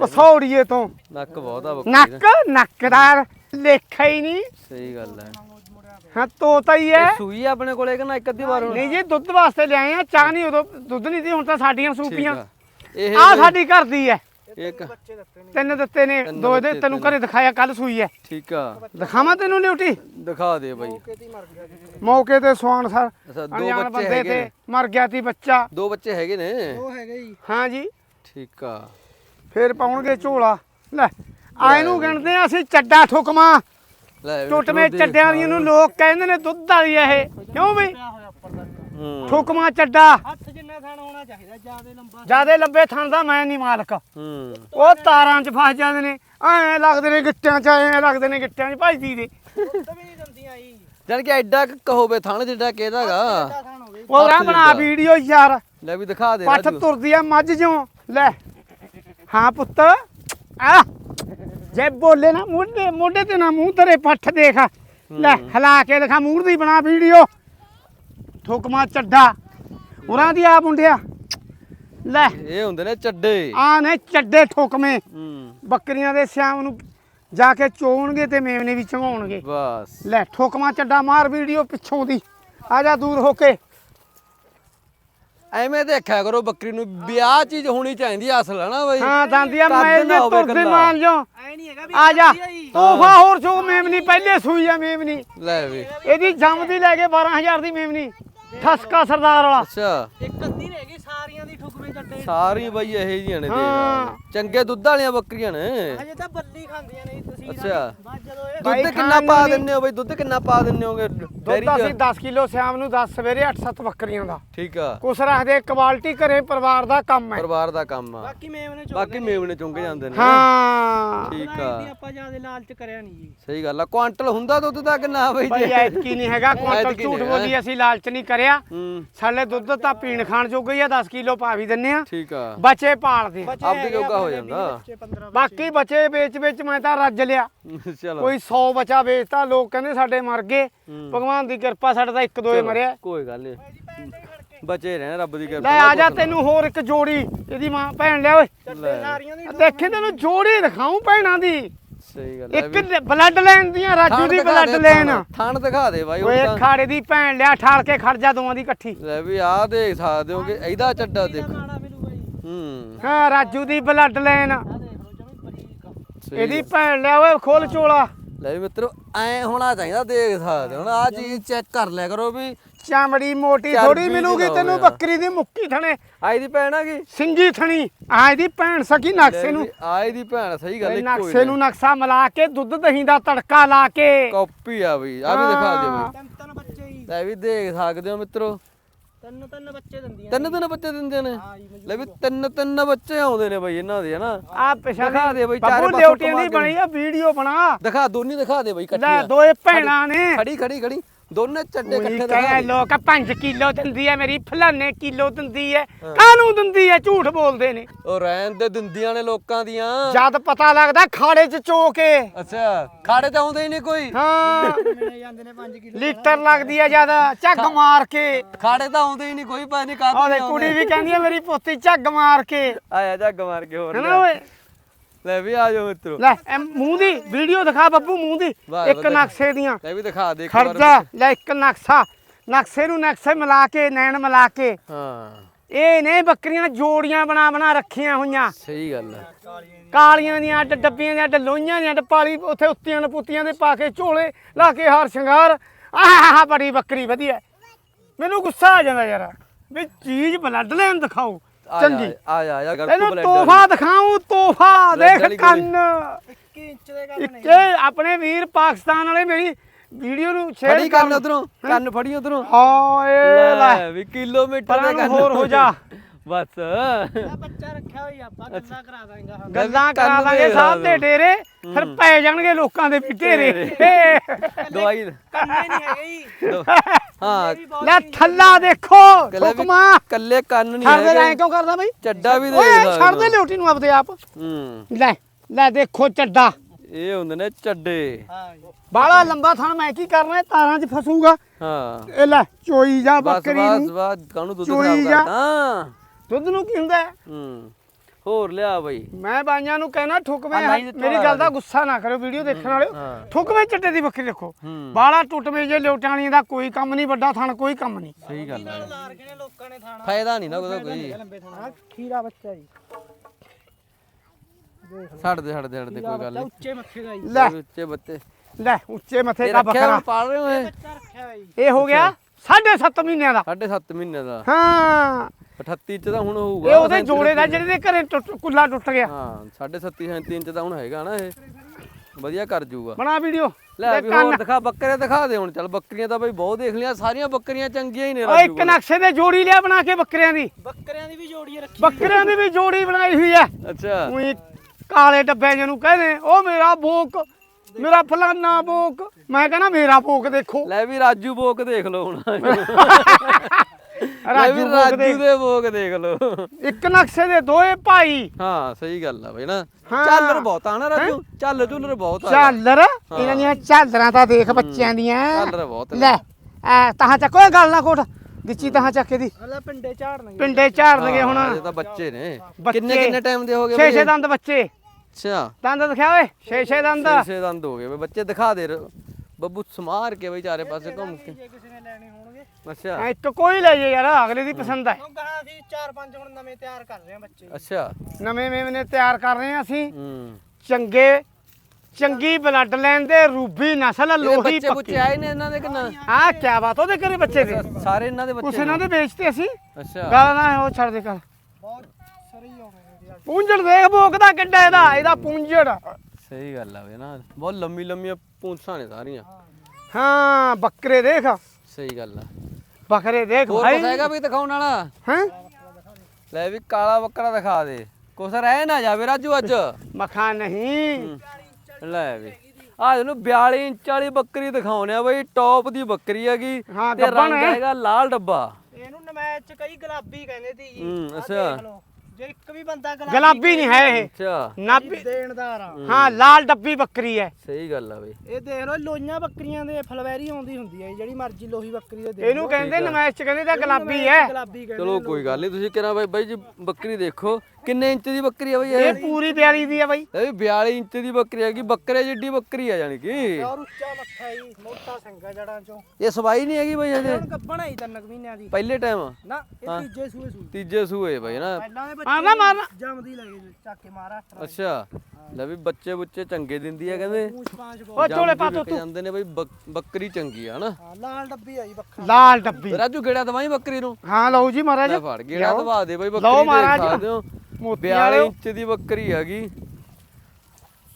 ਪਸੌੜੀਏ ਤੋਂ।
ਨੱਕ ਬਹੁਤ ਆ ਬੱਕਰੀ ਦਾ।
ਨੱਕ ਨੱਕਦਾਰ। ਲੇਖਾ ਹੀ ਨਹੀਂ।
ਸਹੀ ਗੱਲ ਹੈ।
ਹਾਂ ਤੋਤਾ ਹੀ
ਇਹ ਸੂਈ ਆ ਆਪਣੇ ਕੋਲੇ ਕਿ ਨਾ ਇੱਕ ਅੱਧੀ ਵਾਰ ਹੁਣ?
ਨਹੀਂ ਜੀ ਦੁੱਧ ਵਾਸਤੇ ਲਿਆਏ ਆ ਚਾਹ ਨਹੀਂ ਉਦੋਂ ਦੁੱਧ ਨਹੀਂ ਸੀ ਹੁਣ ਤਾਂ ਸਾਡੀਆਂ
ਠੀਕ
ਸੂਪੀਆਂ
ਆ। ਇਹ
ਆ ਸਾਡੀ ਘਰ ਦੀ ਐ
ਇੱਕ
ਬੱਚੇ ਦਿੱਤੇ ਨੇ
ਤਿੰਨ ਦਿੱਤੇ ਨੇ
ਤਿੰਨ
ਦੋ ਦੇ ਤੈਨੂੰ। ਘਰੇ ਦਿਖਾਇਆ ਕੱਲ ਸੂਈ ਐ
ਠੀਕ ਆ।
ਦਿਖਾਵਾਂ ਤੈਨੂੰ ਲਿਉਟੀ
ਦਿਖਾ ਦੇ ਬਾਈ।
ਕਿਤੇ ਮਰ ਗਿਆ
ਮੌਕੇ ਤੇ ਸਵਾਨ ਸਰ।
ਅੱਛਾ ਦੋ
ਅਣਜਾਣ
ਬੱਚੇ
ਬੰਦੇ
ਹੈਗੇ
ਤੇ
ਨੇ।
ਮਰ ਗਿਆ ਤੀ ਬੱਚਾ।
ਦੋ ਬੱਚੇ ਹੈਗੇ ਨੇ?
ਉਹ ਹੈਗੇ ਜੀ।
ਹਾਂ ਜੀ।
ਠੀਕ ਆ।
ਫੇਰ ਪਾਉਣਗੇ ਝੋਲਾ। ਲੈ। ਆਏ ਨੂੰ ਗਿਣਦੇ ਆ ਅਸੀਂ ਚੱਡਾ ਠੁਕਮਾ।
ਲੈ
ਟੁੱਟਵੇਂ ਚੱਡਿਆਂ ਦੀਆਂ ਨੂੰ ਲੋਕ ਕਹਿੰਦੇ ਨੇ ਦੁੱਧ ਵਾਲੀ ਇਹ। ਕਿਉਂ ਬਈ?
ਦਾ
ਹੂੰ।
ਠੁਕਮਾ ਚੱਡਾ।
ਹੱਥ ਜਿੰਨਾ ਥਾਣ ਹੋਣਾ ਚਾਹੀਦਾ ਜ਼ਿਆਦਾ ਲੰਬਾ।
ਜਿਆਦੇ ਲੰਬੇ ਥਣ ਦਾ ਮੈਂ ਨਹੀਂ ਮਾਲਕ।
ਹੂੰ।
ਉਹ ਤਾਰਾਂ 'ਚ ਫਸ ਜਾਂਦੇ ਨੇ। ਐਂ ਲੱਗਦੇ ਨੇ ਗਿੱਟਿਆਂ 'ਚ ਐਂ ਲੱਗਦੇ ਨੇ ਗਿੱਟਿਆਂ 'ਚ। ਭਜਦੀ ਦੇ।
ਦੁੱਧ ਵੀ ਨਹੀਂ ਦਿੰਦੀਆਂ ਜੀ।
ਜਾਨ ਕਿ ਐਡਾ ਕੁ ਕਹੋਵੇ ਥਣ ਜਿੱਡਾ ਕਿਹਦਾਗਾ
ਜ਼ਿਆਦਾ ਥਾਣ ਹੋਵੇ।
ਉਹ ਰਾਂ ਬਣਾ। ਵੀਡੀਓ ਯਾਰ।
ਲੈ ਵੀ ਦਿਖਾ ਦੇ
ਪੱਠ
ਰਾਜੂ।
ਤੁਰਦੀ ਆ ਮੱਝ ਜਿਉਂ। ਲੈ। ਹਾਂ ਪੁੱਤ। ਆ। ਜੇ ਬੋਲੇ ਨਾ ਮੋਢੇ ਮੋਢੇ ਤੇ ਨਾ ਮੂੰਹ ਤੇਰੇ ਪੱਠ ਦੇਖ। ਲੈ ਹਿਲਾ ਕੇ ਦਿਖਾ ਮੂੰਹ ਦੀ ਬਣਾ ਵੀਡੀਓ। ਠੁਕਮਾ ਚੱਡਾ। ਉਰਾਂ ਦੀ ਆ ਮੁੰਡਿਆ। ਲੈ।
ਇਹ ਹੁੰਦੇ ਨੇ ਚੱਡੇ।
ਆ ਨੇ ਚੱਡੇ ਠੋਕਵੇਂ ਬੱਕਰੀਆਂ ਦੇ ਸਿਆਮ ਨੂੰ ਜਾ ਕੇ ਚੋਣਗੇ ਤੇ ਮੇਮਨੇ ਵੀ ਚੰਗਾਉਣਗੇ
ਬਸ।
ਲੈ ਠੋਕਵਾ ਚੱਡਾ ਮਾਰ ਵੀਡੀਓ ਪਿੱਛੋਂ ਦੀ। ਆ ਜਾ ਦੂਰ ਹੋ ਕੇ।
ਐਵੇਂ ਦੇਖਿਆ ਕਰੋ ਬੱਕਰੀ ਨੂੰ ਵਿਆਹ ਚੀਜ਼ ਹੋਣੀ ਚਾਹੀਦੀ ਆ ਅਸਲ ਹੈ ਨਾ ਬਈ।
ਹਾਂ ਦੰਦੀਆਂ
ਕੱਦ
ਮੈਲ
ਨਾ
ਦੇ
ਹੋਵੇ
ਤੁਰਦੇ
ਇਕੱਲਾ।
ਮਾਲ ਜੋ
ਐ ਨਹੀਂ ਹੈਗਾ ਵੀ
ਆ ਜਾ। ਤੋਹਫਾ ਹੋਰ ਜੋ ਮੇਮਨੀ ਪਹਿਲੇ ਸੂਈ ਆ ਮੇਮਨੀ
ਲੈ ਵੀ।
ਇਹਦੀ ਜੰਮਦੀ ਲੈ ਕੇ 12000 ਦੀ ਮੇਮਨੀ ਠਸਕਾ ਸਰਦਾਰ ਵਾਲਾ।
ਅੱਛਾ।
ਇੱਕ ਅੱਧੀ ਰਹਿ ਗਈ ਸਾਰੀਆਂ ਦੀ ਠੁਕਵੇਂ ਚੱਡੇ।
ਸਾਰੀ ਬਈ ਇਹੋ ਜਿਹੀਆਂ ਨੇ
ਹਾਂ।
ਦੇਖ ਚੰਗੇ ਦੁੱਧ ਵਾਲੀਆਂ ਬੱਕਰੀਆਂ ਨੇ।
ਹਜੇ ਤਾਂ ਬੱਲੀ ਖਾਂਦੀਆਂ ਨੇ
ਅੱਛਾ।
ਬਾਈ
ਦੁੱਧ ਕਿੰਨਾ
ਖਾਣ
ਪਾ
ਨੂੰ
ਦਿੰਨੇ ਹੋ ਬਈ? ਦੁੱਧ ਕਿੰਨਾ ਪਾ ਦਿੰਨੇ ਹੋਗੇ ਡੈਰੀ
ਦੁੱਧ ਅਸੀਂ
ਚ?
10 ਕਿਲੋ ਸ਼ਾਮ ਨੂੰ 10 ਸਵੇਰੇ 8-7 ਬੱਕਰੀਆਂ ਦਾ।
ਠੀਕ ਆ।
ਕੁਛ ਰੱਖਦੇ ਕੁਆਲਿਟੀ ਘਰੇ ਪਰਿਵਾਰ ਦਾ ਕੰਮ ਹੈ।
ਪਰਿਵਾਰ ਦਾ ਕੰਮ ਆ।
ਬਾਕੀ ਮੇਵਨੇ ਚੋਂ
ਬਾਕੀ ਮੇਵਣੇ ਚੁੰਗੇ ਜਾਂਦੇ ਨੇ।
ਹਾਂ।
ਠੀਕ ਆ।
ਆਪਾਂ ਜ਼ਿਆਦਾ ਲਾਲਚ ਕਰਿਆ ਨਹੀਂ ਜੀ।
ਸਹੀ ਗੱਲ ਆ। ਕੁਆਂਟਲ ਹੁੰਦਾ ਦੁੱਧ ਦਾ ਕਿ ਨਾ ਬਈ
ਭਾਈ
ਜੀ?
ਐਤਕੀ ਨਹੀਂ ਹੈਗਾ। ਕੁਆਂਟਲ
ਐਤਕੀ
ਝੂਠ
ਨਹੀਂ
ਬੋਲੀ ਅਸੀਂ ਲਾਲਚ ਨਹੀਂ ਕਰਿਆ।
ਹੂੰ।
ਸਾਡੇ ਦੁੱਧ ਤਾਂ ਪੀਣ ਖਾਣ ਜੋਗਾ ਹੀ ਆ। 10 ਕਿਲੋ ਪਾ ਵੀ ਦਿੰਨੇ ਆ।
ਠੀਕ ਆ।
ਬੱਚੇ ਪਾਲਦੇ ਆ।
ਆਪਦੇ ਜੋਗਾ ਹੋ ਜਾਂਦਾ।
15
ਬਾਕੀ ਬੱਚੇ ਵੇਚ ਵੇਚ ਮੈਂ ਤਾਂ ਰੱਜ ਲਿਆ।
ਚਲੋ।
ਕੋਈ 100 ਬੱਚਾ ਵੇਚਤਾ ਲੋਕ ਕਹਿੰਦੇ ਸਾਡੇ ਮਰ ਗਏ।
ਹੂੰ।
ਭਗਵਾਨ ਦੀ ਕਿਰਪਾ ਸਾਡੇ ਤਾਂ ਇੱਕ ਦੋਏ ਮਰਿਆ।
ਕੋਈ ਗੱਲ ਨਹੀਂ ਬਚੇ ਰਹਿਣ ਰੱਬ ਦੀ ਕਿਰਪਾ
ਲੈ ਆ ਜਾ। ਤੈਨੂੰ ਹੋਰ ਇੱਕ ਜੋੜੀ ਇਹਦੀ ਮਾਂ ਭੈਣ ਲਿਆ ਓਏ।
ਲੈ,
ਦੇਖੇ ਤੈਨੂੰ ਜੋੜੀ ਦਿਖਾਉਂ ਭੈਣਾਂ ਦੀ।
ਸਹੀ ਗੱਲ ਹੈ
ਇੱਕ ਬਲੱਡ ਲਾਈਨ ਦੀਆਂ ਰਾਜੂ
ਥਣ
ਦੀ
ਦਿਖਾ
ਬਲੱਡ
ਦੇ,
ਲਾਈਨ
ਥਣ- ਥਣ ਦਿਖਾ ਦੇ ਬਾਈ
ਓਏ ਖਾੜੇ ਦੀ ਭੈਣ ਲਿਆ ਠਾਲ ਕੇ ਖੜ ਜਾ ਦੋਵਾਂ ਦੀ ਇਕੱਠੀ।
ਲੈ ਵੀ ਆਹ ਦੇਖ ਸਕਦੇ ਹੋ ਕਿ ਇਹਦਾ ਚੱਡਾ ਦੇਖ। ਹੂੰ।
ਹਾਂ ਰਾਜੂ ਦੀ ਬਲੱਡ ਲਾਈਨ
ਆ ਦੇਖ ਲਓ ਜਮੀ ਬਰੀਕ
ਸਹੀ
ਇਹਦੀ ਭੈਣ ਲਿਆ ਓਏ ਖੋਲ ਚੋਲਾ।
ਲੈ ਵੀ ਮਿੱਤਰੋ ਐ ਹੋਣਾ ਚਾਹੀਦਾ ਦੇਖ ਸਕਦੇ ਹੋ। ਹੁਣ ਆ ਚੀਜ਼ ਚੈੱਕ ਕਰ ਲਿਆ ਕਰੋ ਵੀ
ਚਮੜੀ ਮੋਟੀ ਥੋੜੀ
ਦੀ
ਮਿਲੂਗੀ ਤੈਨੂੰ ਬੱਕਰੀ ਦੀ ਮੁੱਕੀ ਥਣੇ।
ਆ ਇਹਦੀ ਭੈਣ ਆ ਗਈ?
ਸਿੰਗੀ ਥਣੀ। ਆ ਇਹਦੀ ਭੈਣ ਸਕੀ ਨਕਸ਼ੇ ਨੂੰ
ਆ ਇਹਦੀ ਭੈਣ ਸਹੀ ਗੱਲ ਇੱਕੋ
ਨਕਸ਼ੇ ਨੂੰ। ਨਕਸ਼ਾ ਮਿਲਾ ਕੇ ਦੁੱਧ ਦਹੀਂ ਦਾ ਤੜਕਾ ਲਾ ਕੇ।
ਕਾਪੀ ਆ ਬਈ ਆ ਵੀ ਦਿਖਾ ਦਿਓ ਬਈ।
ਤਿੰਨ ਤਿੰਨ ਬੱਚੇ ਜੀ
ਲੈ ਵੀ ਦੇਖ ਸਕਦੇ ਹੋ ਮਿੱਤਰੋ।
ਤਿੰਨ ਤਿੰਨ ਬੱਚੇ ਦਿੰਦੀਆਂ
ਤਿੰਨ ਤਿੰਨ ਬੱਚੇ ਦਿੰਦੇ ਨੇ? ਲੈ ਵੀ ਤਿੰਨ ਤਿੰਨ ਬੱਚੇ ਆਉਂਦੇ ਨੇ ਬਈ ਇਹਨਾਂ ਦੇ ਹਨਾ
ਆ ਪਿਛਾ
ਦਿਖਾ ਦੇ ਬਈ, ਚਾਰੇ
ਬੱਬੂ
ਪਾਸੋਂ
ਡਿਊਟੀ ਨਹੀਂ। ਬਣੀ ਆ ਵੀਡੀਓ ਬਣਾ।
ਦਿਖਾ ਦੋਨੀ ਦਿਖਾ ਦੇ ਬਈ
ਲੈ
ਇਕੱਠੀਆਂ
ਦੋਏ ਭੈਣਾਂ ਨੇ।
ਖੜੀ ਖੜੀ ਖੜੀ। ਦੋਨੇ ਚੱਡੇ ਇਕੱਠੇ ਦੇ
ਲੋਕ 5 ਕਿਲੋ ਦਿੰਦੀ ਹੈ ਮੇਰੀ ਫਲਾਨੇ ਕਿਲੋ ਦਿੰਦੀ ਹੈ। ਕਾਹਨੂੰ ਦਿੰਦੀ ਹੈ ਝੂਠ ਬੋਲਦੇ ਨੇ।
ਉਹ ਰਹਿਣ ਦੇ ਦਿੰਦੀਆਂ ਨੇ ਲੋਕਾਂ ਦੀਆਂ।
ਜਦ ਪਤਾ ਲੱਗਦਾ ਖਾੜੇ 'ਚ ਚੋ ਕੇ।
ਅੱਛਾ ਖਾੜੇ ਤੇ ਆਉਂਦੇ ਹੀ ਨਹੀਂ ਕੋਈ।
ਹਾਂ।
ਮਿਲੇ ਜਾਂਦੇ ਨੇ 5 ਕਿਲੋ
ਲੀਟਰ ਲੱਗਦੀ ਹੈ ਜਦ ਝੱਗ ਮਾਰ ਕੇ।
ਖਾੜੇ ਤਾਂ ਆਉਂਦੇ ਹੀ ਨਹੀਂ ਕੋਈ ਪਤਾ ਨਹੀਂ ਨਹੀਂ
ਕੁੜੀ ਵੀ ਕਹਿੰਦੀ ਹੈ ਮੇਰੀ ਪੋਤੀ ਝੱਗ ਮਾਰ ਕੇ।
ਆਇਆ ਜੱਗ ਮਾਰ ਕੇ ਹੋਰ
ਹੈਨਾ ਓਏ?
ਲੈ ਵੀ ਆ ਜਾਓ ਮਿੱਤਰੋ।
ਲੈ ਇਹ ਮੂੰਹ ਦੀ ਵੀਡੀਓ ਦਿਖਾ ਬੱਬੂ ਮੂੰਹ ਦੀ।
ਵਾਹ,
ਇੱਕ
ਵਾਹ,
ਨਕਸ਼ੇ ਦੀਆਂ।
ਲੈ ਵੀ ਦਿਖਾ ਦੇ ਇੱਕ
ਖਰਚਾ ਲੈ ਇੱਕ ਨਕਸ਼ਾ। ਨਕਸ਼ੇ ਨੂੰ ਨਕਸ਼ੇ ਮਿਲਾ ਕੇ ਨੈਣ ਮਿਲਾ ਕੇ।
ਹਾਂ।
ਇਹ ਨੇ ਬੱਕਰੀਆਂ ਜੋੜੀਆਂ ਬਣਾ ਬਣਾ ਰੱਖੀਆਂ ਹੋਈਆਂ।
ਸਹੀ ਗੱਲ ਹੈ
ਕਾਲੀਆਂ ਦੀਆਂ ਅੱਡ ਡੱਬੀਆਂ ਦੀਆਂ ਅੱਡ ਲੋਈਆਂ ਦੀਆਂ ਅੱਡ ਪਾਲੀ ਉੱਥੇ ਉੱਤੀਆਂ ਨੇ ਪੁੱਤੀਆਂ ਦੇ ਪਾ ਕੇ ਝੋਲੇ ਲਾ ਕੇ ਹਾਰ ਸ਼ਿੰਗਾਰ। ਆਹ ਬੜੀ ਬੱਕਰੀ ਵਧੀਆ। ਮੈਨੂੰ ਗੁੱਸਾ ਆ ਜਾਂਦਾ ਯਾਰ। ਵੀ ਚੀਜ਼ ਬਲੱਡ ਲੈਣ ਦਿਖਾਓ। ਚੰਗੀ।
ਆ ਜਾ ਆ ਜਾ
ਤੈਨੂੰ। ਤੋਹਫਾ ਦਿਖਾਉ ਤੋਹਫਾ ਦੇਖ ਕੰਨ।
21 ਇੰਚ ਦੇ ਕੰਮ ਨੇ
ਇੱਕੇ ਆਪਣੇ ਵੀਰ ਪਾਕਿਸਤਾਨ ਵਾਲੇ ਮੇਰੀ ਵੀਡੀਓ ਨੂੰ ਸ਼ੇਅਰ
ਕੰਨ ਉਧਰੋਂ ਕੰਨ ਫੜੀ ਉਧਰੋਂ।
ਹਾਏ ਲੈ
ਲੈ। ਵੀ ਕਿਲੋਮੀਟਰ ਦੇ ਕੰਨ
ਹੋਰ ਹੋ ਜਾ।
ਬਸ।
ਬੱਚਾ ਰੱਖਿਆ ਹੋਈ ਆਪਾਂ ਗੱਲਾਂ ਕਰਾ ਦਾਂਗਾ ਹਾਂ
ਗੱਲਾਂ
ਕੰਨ
ਕਰਾ ਦਾਂਗੇ
ਦੇ
ਸਾਹਿਬ ਦੇ
ਦਿਓ।
ਡੇਰੇ ਫਿਰ ਪੈ ਜਾਣਗੇ ਲੋਕਾਂ ਦੇ ਵੀ ਢੇਰੇ
ਦਵਾਈ।
ਕੰਨੇ ਨਹੀਂ ਹੈਗੇ ਜੀ।
ਦੋ- ਹਾਂ।
ਲੈ ਥੱਲਾ ਦੇਖੋ
ਕੱਲੇ ਵੀ
ਹੁਕਮਾ।
ਕੱਲੇ ਕੰਨ ਨਹੀਂ
ਛੱਡ ਦੇ ਐ
ਹੈਗੇ
ਕਿਉਂ ਕਰਦਾ ਬਈ?
ਚੱਡਾ ਵੀ
ਓਏ
ਦੇਖ
ਛੱਡ ਦੇ ਲਿਓਟੀ ਨੂੰ ਆਪਦੇ ਆਪ।
ਹੂੰ।
ਲੈ ਲੈ ਦੇਖੋ ਚੱਡਾ।
ਇਹ ਹੁੰਦੇ ਨੇ ਚੱਡੇ।
ਹਾਂ
ਬਾਲਾ ਲੰਬਾ ਥਣ ਮੈਂ ਕੀ ਕਰਨਾ ਇਹ ਤਾਰਾਂ 'ਚ ਫਸੂਗਾ।
ਹਾਂ।
ਇਹ ਲੈ ਚੋਈ ਜਾ
ਬਸ
ਬੱਕਰੀ
ਬਸ
ਨੂੰ।
ਬਸ ਕਾਹਨੂੰ ਦੁੱਧ
ਚੋਈ
ਖਰਾਬ
ਜਾ।
ਕਰਦਾ
ਦੁੱਧ ਨੂੰ ਕੀ ਹੁੰਦਾ ਹੈ?
ਹੂੰ। ਹੋਰ ਲਿਆ ਬਈ।
ਮੈਂ ਬਾਈਆਂ ਨੂੰ ਕਹਿਣਾ ਠੁਕਵੇਂ
ਨਹੀਂ
ਮੇਰੀ ਗੱਲ ਦਾ ਗੁੱਸਾ ਨਾ ਕਰਿਓ ਵੀਡੀਓ ਦੇਖਣ ਵਾਲਿਓ।
ਹਾਂ।
ਠੁਕਵੇਂ ਚੱਟੇ ਦੀ ਬੱਕਰੀ ਦੇਖੋ।
ਹੂੰ।
ਬਾਲਾ ਟੁੱਟਵੇਂ ਜੇ ਲਿਓਟਾਣੀ ਦਾ ਕੋਈ ਕੰਮ ਨਹੀਂ ਵੱਡਾ ਥਣ ਕੋਈ ਕੰਮ ਨਹੀਂ।
ਸਹੀ ਗੱਲ ਹੈ।
ਲਾਰ ਕੇ ਨੇ ਲੋਕਾਂ ਨੇ ਥਾਣਾ?
ਫਾਇਦਾ ਨਹੀਂ ਨਾ ਉਹਦਾ ਕੋਈ।
ਲੰਬੇ ਥਾਣਾ। ਖੀਰਾ ਬੱਚਾ ਜੀ।
ਛੱਡ ਦੇ ਛੱਡ ਦੇ ਛੱਡ ਦੇ ਕੋਈ ਗੱਲ ਨਹੀਂ।
ਉੱਚੇ ਮੱਥੇ ਦਾ ਜੀ।
ਲੈ।
ਉੱਚੇ ਬੱਤੇ
ਲੈ ਉੱਚੇ ਮੱਥੇ
ਇਹ
ਦਾ
ਰੱਖਿਆ
ਬੱਕਰਾ।
ਹੁਣ ਪਾਲ ਰਹੇ ਹੋ ਇਹ?
ਬੱਚਾ ਰੱਖਿਆ ਹੋਇਆ ਜੀ।
ਇਹ ਹੋ ਗਿਆ 7.5 ਮਹੀਨਿਆਂ ਦਾ।
ਸਾਢੇ 7 ਮਹੀਨੇ ਦਾ।
ਹਾਂ।
38 ਚ ਤਾਂ ਹੁਣ ਹੋਊਗਾ
ਇਹ ਉਹਦੇ
37
ਜੋੜੇ ਦਾ ਜਿਹੜੇ ਦੇ ਘਰੇ ਟੁੱਟ ਕੁੱਲਾ ਟੁੱਟ ਗਿਆ।
ਹਾਂ 37 37 ਇੰਚ ਦਾ ਹੁਣ ਹੈਗਾ ਨਾ ਇਹ। ਵਧੀਆ ਕਰ ਜੂਗਾ।
ਬਣਾ ਵੀਡੀਓ
ਲੈ ਵੀ ਹੋਰ ਦਿਖਾ ਬੱਕਰੇ ਦਿਖਾ ਦੇ ਹੁਣ ਚੱਲ ਬੱਕਰੀਆਂ ਤਾਂ ਬਈ ਬਹੁਤ ਦੇਖ ਲਿਆ ਸਾਰੀਆਂ ਬੱਕਰੀਆਂ ਚੰਗੀਆਂ ਹੀ ਨੇ
ਓਏ
ਰਾਜੂ
ਇੱਕ ਨਕਸ਼ੇ ਦੇ ਜੋੜੀ ਲਿਆ ਬਣਾ ਕੇ ਬੱਕਰਿਆਂ ਦੀ।
ਬੱਕਰਿਆਂ ਦੀ ਵੀ ਜੋੜੀ ਰੱਖੀ
ਬੱਕਰਿਆਂ ਦੀ ਵੀ ਜੋੜੀ ਬਣਾਈ ਹੋਈ
ਕੋਲ। ਅੱਛਾ।
ਉਹੀ ਕਾਲੇ ਡੱਬੇ ਜਿਹਨੂੰ ਕਹਿੰਦੇ ਉਹ ਮੇਰਾ ਬੋਕ ਮੇਰਾ ਫਲਾਨਾ ਬੋਕ। ਮੈਂ ਕਹਿੰਦਾ ਮੇਰਾ ਬੋਕ ਦੇਖੋ।
ਲੈ ਵੀ ਰਾਜੂ ਬੋਕ ਦੇਖ ਲਓ ਹੁਣ। ਲੈ
ਰਾਜੂ
ਰਾਜੂ ਦੇ। ਬੋਕ ਦੇਖ ਲਓ।
ਇੱਕ ਨਕਸ਼ੇ ਦੇ ਦੋਏ ਭਾਈ।
ਹਾਂ ਸਹੀ ਗੱਲ ਆ ਬਈ ਨਾ।
ਹਾਂ।
ਝਾਲਰ ਬਹੁਤ ਆ ਨਾ ਰਾਜੂ। ਝਾਲਰ ਝੁੱਲਰ ਬਹੁਤ ਆ।
ਝਾਲਰ? ਇਹਨਾਂ ਦੀਆਂ ਝਾਲਰਾਂ ਤਾਂ ਦੇਖ ਬੱਚਿਆਂ ਦੀਆਂ।
ਝਾਲਰ ਬਹੁਤ ਨੇ।
ਲੈ ਐ ਤਾਂ ਚੱਕੋ ਇਹ ਗੱਲ ਨਾ ਕੋਟ। ਗਿੱਚੀ ਤਾਂ ਚੱਕੇ ਦੀ
ਹਲਾ ਪਿੰਡੇ ਝਾੜਨਗੇ
ਪਿੰਡੇ ਝਾੜਨਗੇ ਹੁਣ
ਹਾਂ, ਇਹ ਤਾਂ ਬੱਚੇ ਨੇ।
ਬੱਚੇ।
ਕਿੰਨੇ ਕਿੰਨੇ ਟਾਈਮ ਦੇ ਹੋ ਗਏ
ਛੇ ਛੇ? ਦੰਦ ਬੱਚੇ।
ਅੱਛਾ।
ਦੰਦ ਦਿਖਾ ਓਏ ਛੇ ਛੇ ਦੰਦ।
ਛੇ ਛੇ ਦੰਦ ਹੋ ਗਏ ਬਈ। ਬੱਚੇ ਦਿਖਾ ਦੇ ਰ- ਬੱਬੂ ਸਮਾਰ ਕੇ ਬਈ ਚਾਰੇ ਪਾਸੇ ਘੁੰਮ ਕੇ।
ਜੇ ਕਿਸੇ ਨੇ ਲੈਣੇ ਹੋਣਗੇ
ਅੱਛਾ।
ਐ ਇੱਕ ਕੋਈ ਲੈ ਜੇ ਯਾਰ ਅਗਲੇ ਦੀ ਪਸੰਦ ਹੈ
ਉਹ ਗਾਂ ਅਸੀਂ ਚਾਰ ਪੰਜ ਹੁਣ ਨਵੇਂ ਤਿਆਰ ਕਰ ਰਹੇ ਆ ਬੱਚੇ।
ਅੱਛਾ।
ਨਵੇਂ ਮੇਮਨੇ ਤਿਆਰ ਕਰ ਰਹੇ ਹਾਂ ਅਸੀਂ।
ਹੂੰ।
ਚੰਗੇ ਚੰਗੀ ਬਲੱਡ ਲਾਈਨ ਦੇ ਰੂਬੀ ਨਸਲ
ਇਹਦੇ
ਲੋਹੀ
ਬੱਚੇ
ਪੱਕੀ।
ਬੁੱਚੇ ਆਏ ਨੇ ਇਹਨਾਂ ਦੇ ਕਿੰਨਾ
ਆ ਕੀ ਬਾਤ ਉਹਦੇ ਕਰੇ ਬੱਚੇ ਦੇ।
ਸਾਰੇ ਇਹਨਾਂ ਦੇ ਬੱਚੇ
ਕੁਛ ਇਹਨਾਂ ਦੇ ਵੇਚਤੇ ਅਸੀਂ।
ਅੱਛਾ।
ਗੱਲ ਨਾ ਉਹ ਛੱਡ ਦੇ ਕਰ
ਬਹੁਤ ਸਰੀ ਆਉਣੇ ਨੇ
ਪੂੰਝੜ ਦੇਖ ਭੋਗਦਾ ਕਿੱਡਾ ਇਹਦਾ ਇਹਦਾ ਪੂੰਝੜ।
ਸਹੀ ਗੱਲ ਆ ਵੇ ਨਾ। ਬਹੁਤ ਲੰਮੀ ਲੰਮੀਆਂ ਪੂੰਛਾਂ ਨੇ ਸਾਰੀਆਂ।
ਹਾਂ ਬੱਕਰੇ ਦੇਖ।
ਸਹੀ ਗੱਲ ਆ।
ਬੱਕਰੇ ਦੇਖ
ਹੋਰ
ਭਾਈ।
ਕੁਛ ਹੈਗਾ ਵੀ ਦਿਖਾਉਣ ਵਾਲਾ?
ਹਾਂ?
ਲੈ ਵੀ ਕਾਲਾ ਬੱਕਰਾ ਦਿਖਾ ਦੇ। ਕੁਛ ਰਹਿ ਨਾ ਜਾਵੇ ਰਾਜੂ ਅੱਜ।
ਮਖਾ ਨਹੀਂ।
ਲੈ ਵੀ। ਆ ਇਹਨੂੰ 42 ਇੰਚ ਵਾਲੀ ਬੱਕਰੀ ਦਿਖਾਉਣੇ ਆ ਬਈ ਟੌਪ ਦੀ ਬੱਕਰੀ ਹੈਗੀ।
ਹਾਂ,
ਤੇ
ਗੱਭਣ
ਰੰਗ
ਹੈ।
ਹੈਗਾ ਲਾਲ ਡੱਬਾ।
ਇਹਨੂੰ ਨਮੈਚ ਚ ਕਈ ਗੁਲਾਬੀ ਕਹਿੰਦੇ ਸੀ ਜੀ।
ਹੂੰ,
ਆਹ
ਅੱਛਾ।
ਦੇਖ ਲਓ, ਜੇ ਇੱਕ ਵੀ ਬੰਦਾ
ਗੁਲਾਬੀ ਨਹੀਂ ਹੈ ਇਹ।
ਅੱਛਾ।
ਨਾਬੀ
ਦੇਣਦਾਰ ਆ।
ਹਾਂ। ਲਾਲ ਡੱਬੀ ਬੱਕਰੀ ਹੈ।
ਸਹੀ ਗੱਲ ਆ ਬਈ।
ਇਹ ਦੇਖ ਲਓ ਲੋਈਆਂ ਬੱਕਰੀਆਂ ਦੇ ਫਲਵੈਰੀ ਆਉਂਦੀ ਹੁੰਦੀ ਹੈ ਜਿਹੜੀ ਮਰਜ਼ੀ ਲੋਹੀ ਬੱਕਰੀ ਦੇ ਦੇਖ
ਇਹਨੂੰ ਕਹਿੰਦੇ ਨਮਾਇਸ਼ ਚ ਕਹਿੰਦੇ ਤਾਂ ਗੁਲਾਬੀ ਹੈ।
ਗੁਲਾਬੀ ਕਹਿੰਦੇ
ਚਲੋ ਕੋਈ ਗੱਲ ਨਹੀਂ ਤੁਸੀਂ ਕਿਹਨਾਂ ਬਾਈ ਬਾਈ ਜੀ ਬੱਕਰੀ ਦੇਖੋ। ਕਿੰਨੇ ਇੰਚ ਦੀ ਬੱਕਰੀ ਆ ਬਈ
ਇਹ?
ਇਹ
ਪੂਰੀ 42 ਦੀ ਹੈ ਬਾਈ।
ਇਹ ਵੀ 42 ਇੰਚ ਦੀ ਬੱਕਰੀ ਹੈਗੀ ਬੱਕਰੇ ਜਿੱਡੀ ਬੱਕਰੀ ਆ ਜਾਣੀ ਕਿ?
ਔਰ ਉੱਚਾ ਮੱਥਾ ਜੀ ਮੋਟਾ ਸਿੰਘਾ ਜੜਾਂ ਚੋਂ।
ਇਹ ਸਵਾਈ ਨਹੀਂ ਹੈਗੀ ਬਈ ਹਜੇ
ਹੁਣ ਗੱਬਣ ਆਈ ਤਿੰਨ ਕੁ ਮਹੀਨਿਆਂ ਦੀ।
ਪਹਿਲੇ ਟਾਈਮ
ਨਾ ਇਹ ਤੀਜੇ ਸੂਏ ਸੂਈ
ਤੀਜੇ ਸੂਏ ਬਈ ਨਾ।
ਪਹਿਲਾਂ ਦੇ
ਆ ਨਾ ਮਾਰਨਾ
ਜੰਮਦੀ ਲੱਗੇ ਚੱਕ ਕੇ ਮਹਾਰਾਸ਼ਟਰ
ਅੱਛਾ। ਲੈ ਵੀ ਬੱਚੇ ਬੁੱਚੇ ਚੰਗੇ ਦਿੰਦੀ ਆ ਕਹਿੰਦੇ।
ਪੂਛ ਪਾਂਚ ਬਹੁਤ
ਉਹ ਚੋਲੇ ਪਾ ਤੂੰ
ਜਾਂਦੇ ਨੇ ਬਈ ਬੱਕ- ਬੱਕਰੀ ਚੰਗੀ ਆ ਨਾ
ਹਾਂ, ਲਾਲ ਡੱਬੀ ਆਈ ਬੱਖਾ
ਲਾਲ ਡੱਬੀ।
ਰਾਜੂ ਗੇੜਾ ਦਵਾਈ ਬੱਕਰੀ ਨੂੰ?
ਹਾਂ ਲਓ ਜੀ ਮਹਾਰਾਜ।
ਲੈ ਫੜ ਗੇੜਾ
ਲਿਆਓ।
ਦਵਾ ਦੇ ਬਈ
ਲਓ
ਬੱਕਰੀ ਦੇਖ
ਮਹਾਰਾਜ।
ਸਕਦੇ ਹੋ।
ਮੋਤੀ
42
ਵਾਲਿਓ।
ਇੰਚ ਦੀ ਬੱਕਰੀ ਹੈਗੀ।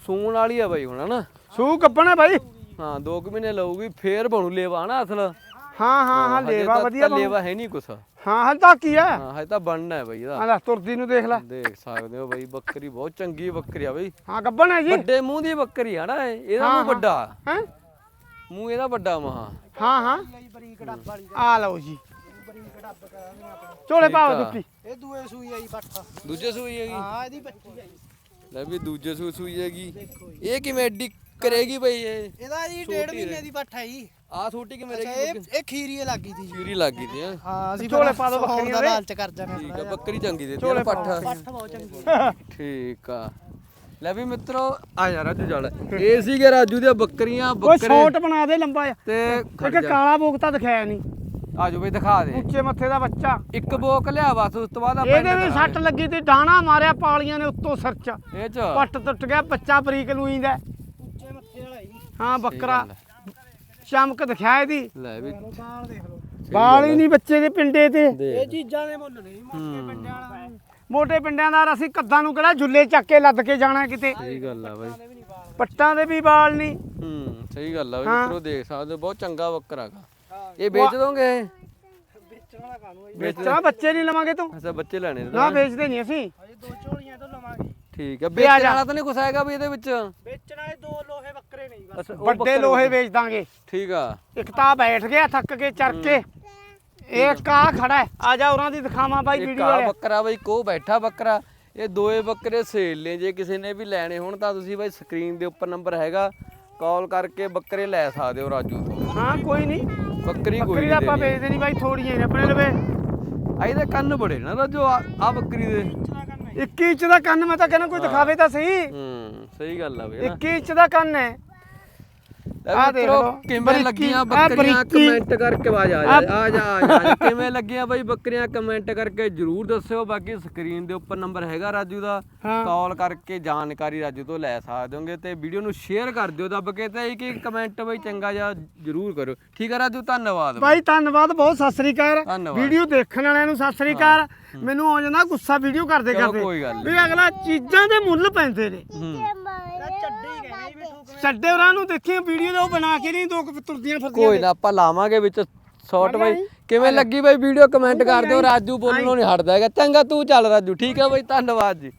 ਸੂਣ ਵਾਲੀ ਆ ਬਈ ਹੁਣ ਹਨਾ?
ਸੂ ਕੱਪਣਾ ਬਾਈ।
ਹਾਂ 2 ਮਹੀਨੇ ਲਊਗੀ ਫੇਰ ਬਣੂ ਲੇਵਾ ਨਾ ਅਸਲ।
ਹਾਂ ਹਾਂ ਹਾਂ
ਹਜੇ
ਲੇਵਾ
ਤਾਂ-
ਵਧੀਆ
ਤਾਂ
ਬਣੂ।
ਲੇਵਾ ਹੈ ਨਹੀਂ ਕੁਛ।
ਹਾਂ ਹਲ ਤਾਂ ਕੀ ਹੈ?
ਹਾਂ ਹਜੇ ਤਾਂ ਬਣਨਾ ਹੈ ਬਈ ਇਹਦਾ।
ਆ ਲੈ ਤੁਰਦੀ ਨੂੰ ਦੇਖ ਲੈ।
ਦੇਖ ਸਕਦੇ ਹੋ ਬਈ ਬੱਕਰੀ ਬਹੁਤ ਚੰਗੀ ਬੱਕਰੀ ਆ ਬਈ।
ਹਾਂ ਗੱਬਣ ਹੈ ਜੀ।
ਵੱਡੇ ਮੂੰਹ ਦੀ ਬੱਕਰੀ ਆ ਨਾ ਇਹ, ਇਹਦਾ
ਹਾਂ,
ਮੂੰਹ
ਹਾਂ।
ਵੱਡਾ।
ਹੈ?
ਮੂੰਹ ਇਹਦਾ ਵੱਡਾ ਮਹਾ
ਹਾਂ ਹਾਂ।
ਆਈ ਬਰੀਕ ਡੱਬ ਵਾਲੀ
ਆ ਲਓ ਜੀ।
ਬਰੀਕ ਡੱਬ ਕਰਾਂਗੇ ਆਪਣੇ
ਝੋਲੇ
ਠੀਕ
ਪਾਓ
ਆ।
ਦੁੱਕੀ
ਇਹ ਦੂਏ ਸੂਈ ਆਈ ਪੱਠਾ।
ਦੂਜੇ ਸੂਈ ਹੈਗੀ?
ਹਾਂ ਇਹਦੀ ਬੱਚੀ ਆਈ
ਲੈ ਵੀ ਦੂਜੇ ਸੂਈ ਸੂਈ ਹੈਗੀ। ਇਹ ਕਿਵੇਂ ਐਡੀ ਕਰੇਗੀ ਬਈ ਇਹ?
ਇਹਦਾ ਜੀ ਡੇਢ ਮਹੀਨੇ ਦੀ ਪੱਠਾ ਜੀ।
ਆ ਛੋਟੀ ਕਿਵੇਂ
ਅੱਛਾ ਇਹ ਇਹ ਖੀਰੀਏ ਲੱਗੀ ਤੀ ਜੀ।
ਚੂਰੀ ਲੱਗ ਗਈ ਤੇ ਹੈਂ।
ਹਾਂ ਅਸੀਂ
ਝੋਲੇ ਪਾ ਦਿਓ ਬੱਕਰੀਆਂ
ਦਾ। ਲਾਲਚ ਕਰ ਜਾਂਦੇ
ਠੀਕ ਆ ਬੱਕਰੀ ਚੰਗੀ ਦੇ
ਝੋਲੇ
ਪੱਠ।
ਪਾਓ।
ਜਿਹਾ। ਪੱਠ ਬਹੁਤ ਚੰਗੀ।
ਠੀਕ ਆ। ਲੈ ਵੀ ਮਿੱਤਰੋ ਆ ਯਾਰ ਰਾਜੂ ਜਲ। ਇਹ ਸੀਗੇ ਰਾਜੂ ਦੀਆਂ ਬੱਕਰੀਆਂ
ਉਹ
ਬੱਕਰੇ
ਛੋਟ ਬਣਾ ਦੇ ਲੰਬਾ ਜਿਹਾ।
ਤੇ ਖੜ
ਇੱਕ
ਜਾ।
ਕਾਲਾ ਬੋਕਤਾ ਦਿਖਾਇਆ ਨਹੀਂ
ਆਜੋ ਬਈ ਦਿਖਾ ਦੇ।
ਉੱਚੇ ਮੱਥੇ ਦਾ ਬੱਚਾ।
ਇੱਕ ਬੋਕ ਲਿਆ ਬਸ ਉਸ ਤੋਂ ਬਾਅਦ ਆਪਾਂ
ਇਹਦੇ ਵੀ ਸੱਟ ਲੱਗੀ। ਤੇ ਡਾਣਾ ਮਾਰਿਆ ਪਾਲੀਆਂ ਨੇ ਉੱਤੋਂ ਸਿਰ ਚ।
ਇਹ ਚ?
ਪੱਟ ਟੁੱਟ ਗਿਆ ਬੱਚਾ ਬਰੀਕ ਲੂਈਂਦਾ।
ਉੱਚੇ ਮੱਥੇ ਵਾਲਾ ਜੀ
ਹਾਂ ਬੱਕਰਾ। ਚਮਕ ਦਿਖਾਇਆ ਇਹਦੀ।
ਲੈ ਵੀ।
ਬਾਲ ਦੇਖ ਲਓ।
ਬਾਲ ਹੀ ਨਹੀਂ ਬੱਚੇ ਦੇ ਪਿੰਡੇ ਤੇ।
ਇਹ ਚੀਜ਼ਾਂ ਦੇ ਮੁੱਲ ਨਹੀਂ ਮੋਟੇ ਪਿੰਡਾਂ ਵਾਲਾ
ਮੋਟੇ ਪਿੰਡਿਆਂ ਦਾ ਅਸੀਂ ਕੱਦਾਂ ਨੂੰ ਕਿਹੜਾ ਝੁੱਲੇ ਚੱਕ ਕੇ ਲੱਦ ਕੇ ਜਾਣਾ ਕਿਤੇ।
ਸਹੀ ਗੱਲ ਆ ਬਾਈ।
ਵੀ ਨਹੀਂ ਬਾਲ
ਪੱਟਾਂ ਦੇ ਵੀ ਬਾਲ ਨਹੀਂ।
ਹੂੰ ਸਹੀ ਗੱਲ ਆ ਬਈ। ਮਿੱਤਰੋ ਦੇਖ ਸਕਦੇ ਹੋ ਬਹੁਤ ਚੰਗਾ ਬੱਕਰਾ ਗਾ।
ਹਾਂ।
ਇਹ ਵੇਚ ਦੋਗੇ ਇਹ?
ਵੇਚਣ
ਬੱਚੇ ਨਹੀਂ ਲਵਾਂਗੇ ਤੂੰ।
ਅੱਛਾ ਬੱਚੇ ਲੈਣੇ ਨੇ
ਨਾ ਵੇਚਦੇ ਨਹੀਂ ਅਸੀਂ।
ਹਜੇ ਦੋ ਝੋਲੀਆਂ ਤੋਂ ਲਵਾਂਗੇ।
ਠੀਕ ਆ ਵੇਚਣ। ਵਾਲਾ ਤਾਂ ਨਹੀਂ ਕੁਛ ਹੈਗਾ ਵੀ ਇਹਦੇ ਵਿੱਚ?
ਵੇਚਣ ਵਾਲੇ ਦੋ ਲੋਹੇ ਬੱਕਰੇ ਨਹੀਂ ਬਸ।
ਅੱਛਾ ਉਹ
ਵੱਡੇ
ਬੱਕਰੇ
ਲੋਹੇ
ਵਿੱਚ-
ਦਾਂਗੇ।
ਠੀਕ ਆ।
ਇੱਕ ਤਾਂ ਬੈਠ ਗਿਆ ਥੱਕ ਕੇ ਚੜ ਕੇ। ਇਹ ਕਾ ਖੜਾ ਹੈ। ਆ ਜਾ ਉਹਨਾਂ ਦੀ ਦਿਖਾਵਾਂ ਬਾਈ
ਇੱਕ
ਵੀਡੀਓ
ਆ
ਵਾਲੇ
ਬੱਕਰਾ ਬਈ ਕੋ ਬੈਠਾ ਬੱਕਰਾ ਇਹ ਦੋਏ ਬੱਕਰੇ ਸੇਲ ਨੇ ਜੇ ਕਿਸੇ ਨੇ ਵੀ ਲੈਣੇ ਹੋਣ ਤਾਂ ਤੁਸੀਂ ਬਈ ਸਕਰੀਨ ਦੇ ਉੱਪਰ ਨੰਬਰ ਹੈਗਾ। ਕਾਲ ਕਰਕੇ ਬੱਕਰੇ ਲੈ ਸਕਦੇ ਹੋ ਰਾਜੂ ਤੋਂ।
ਹਾਂ ਕੋਈ ਨਹੀਂ।
ਬੱਕਰੀ ਕੋਈ
ਬੱਕਰੀ
ਨਹੀਂ
ਆਪਾਂ
ਦੇਣੀ।
ਵੇਚਦੇ ਨਹੀਂ ਬਾਈ ਥੋੜੀਆਂ ਹੀ ਆਪਣੇ ਲਵੇ।
ਆ ਇਹਦੇ ਕੰਨ ਬੜੇ ਨਾ ਰਾਜੂ ਆ ਆ ਬੱਕਰੀ ਦੇ।
21 ਇੰਚ ਦਾ ਕੰਨ ਮੈਂ ਤਾਂ ਕਹਿੰਦਾ ਕੋਈ ਦਿਖਾਵੇ ਤਾਂ ਸਹੀ।
ਹੂੰ ਸਹੀ ਗੱਲ ਆ ਬਈ ਨਾ?
21 ਇੰਚ ਦਾ ਕੰਨ ਹੈ। ਦੇਖ ਲਓ,
ਕਿਵੇਂ ਲੱਗੀਆਂ ਬੱਕਰੀਆਂ। ਕਮੈਂਟ ਕਰਕੇ ਆ ਜਾ ਆ ਜਾ ਆ ਜਾ ਆ ਜਾ। ਕਿਵੇਂ ਲੱਗੀਆਂ ਬਾਈ ਬੱਕਰੀਆਂ? ਕਮੈਂਟ ਕਰਕੇ ਜਰੂਰ ਦੱਸਿਓ। ਬਾਕੀ ਸਕਰੀਨ ਦੇ ਉੱਪਰ ਨੰਬਰ ਹੈਗਾ ਰਾਜੂ ਦਾ। ਕਾਲ ਕਰਕੇ ਜਾਣਕਾਰੀ ਰਾਜੂ ਤੋਂ ਲੈ ਸਕਦੇ ਹੋਗੇ ਤੇ ਵੀਡੀਓ ਨੂੰ ਸ਼ੇਅਰ ਕਰ ਦਿਓ ਦੱਬ ਕੇ ਤੇ ਇੱਕ ਇੱਕ ਕਮੈਂਟ ਬਈ ਚੰਗਾ ਜਿਹਾ ਜਰੂਰ ਕਰੋ ਠੀਕ ਹੈ ਰਾਜੂ ਧੰਨਵਾਦ ਬਾਈ।
ਧੰਨਵਾਦ ਬਹੁਤ ਸਤਿ ਸ੍ਰੀ ਅਕਾਲ। ਵੀਡੀਓ ਦੇਖਣ ਵਾਲਿਆਂ ਨੂੰ ਸਤਿ ਸ੍ਰੀ ਅਕਾਲ। ਮੈਨੂੰ ਆ ਜਾਂਦਾ ਗੁੱਸਾ ਵੀਡੀਓ ਕਰਦੇ ਕਰਦੇ। ਵੀ ਅਗਲਾ ਚੀਜ਼ਾਂ ਦੇ ਮੁੱਲ ਪੈਂਦੇ ਨੇ
ਹੂੰ
ਚੱਡੀ ਕਹਿੰਦੇ ਵੀ ਠੂਕ
ਛੱਡੇ ਉਹਨਾਂ ਨੂੰ ਦੇਖੀ ਵੀਡੀਓ ਦਾ ਉਹ ਬਣਾ ਕੇ ਨਹੀਂ ਦੋ ਕੁ ਤੁਰਦੀਆਂ ਫਿਰਦੀਆਂ
ਕੋਈ ਨਾ। ਆਪਾਂ ਲਾਵਾਂਗੇ ਵਿੱਚ ਸ਼ਾਰਟ ਬਾਈ। ਕਿਵੇਂ ਲੱਗੀ ਬਾਈ ਵੀਡੀਓ? ਕਮੈਂਟ ਕਰ ਦਿਓ ਰਾਜੂ ਬੋਲਣੋਂ ਨਹੀਂ ਹਟਦਾ ਹੈਗਾ। ਚੰਗਾ ਤੂੰ ਚੱਲ ਰਾਜੂ ਠੀਕ ਹੈ ਬਾਈ ਧੰਨਵਾਦ ਜੀ।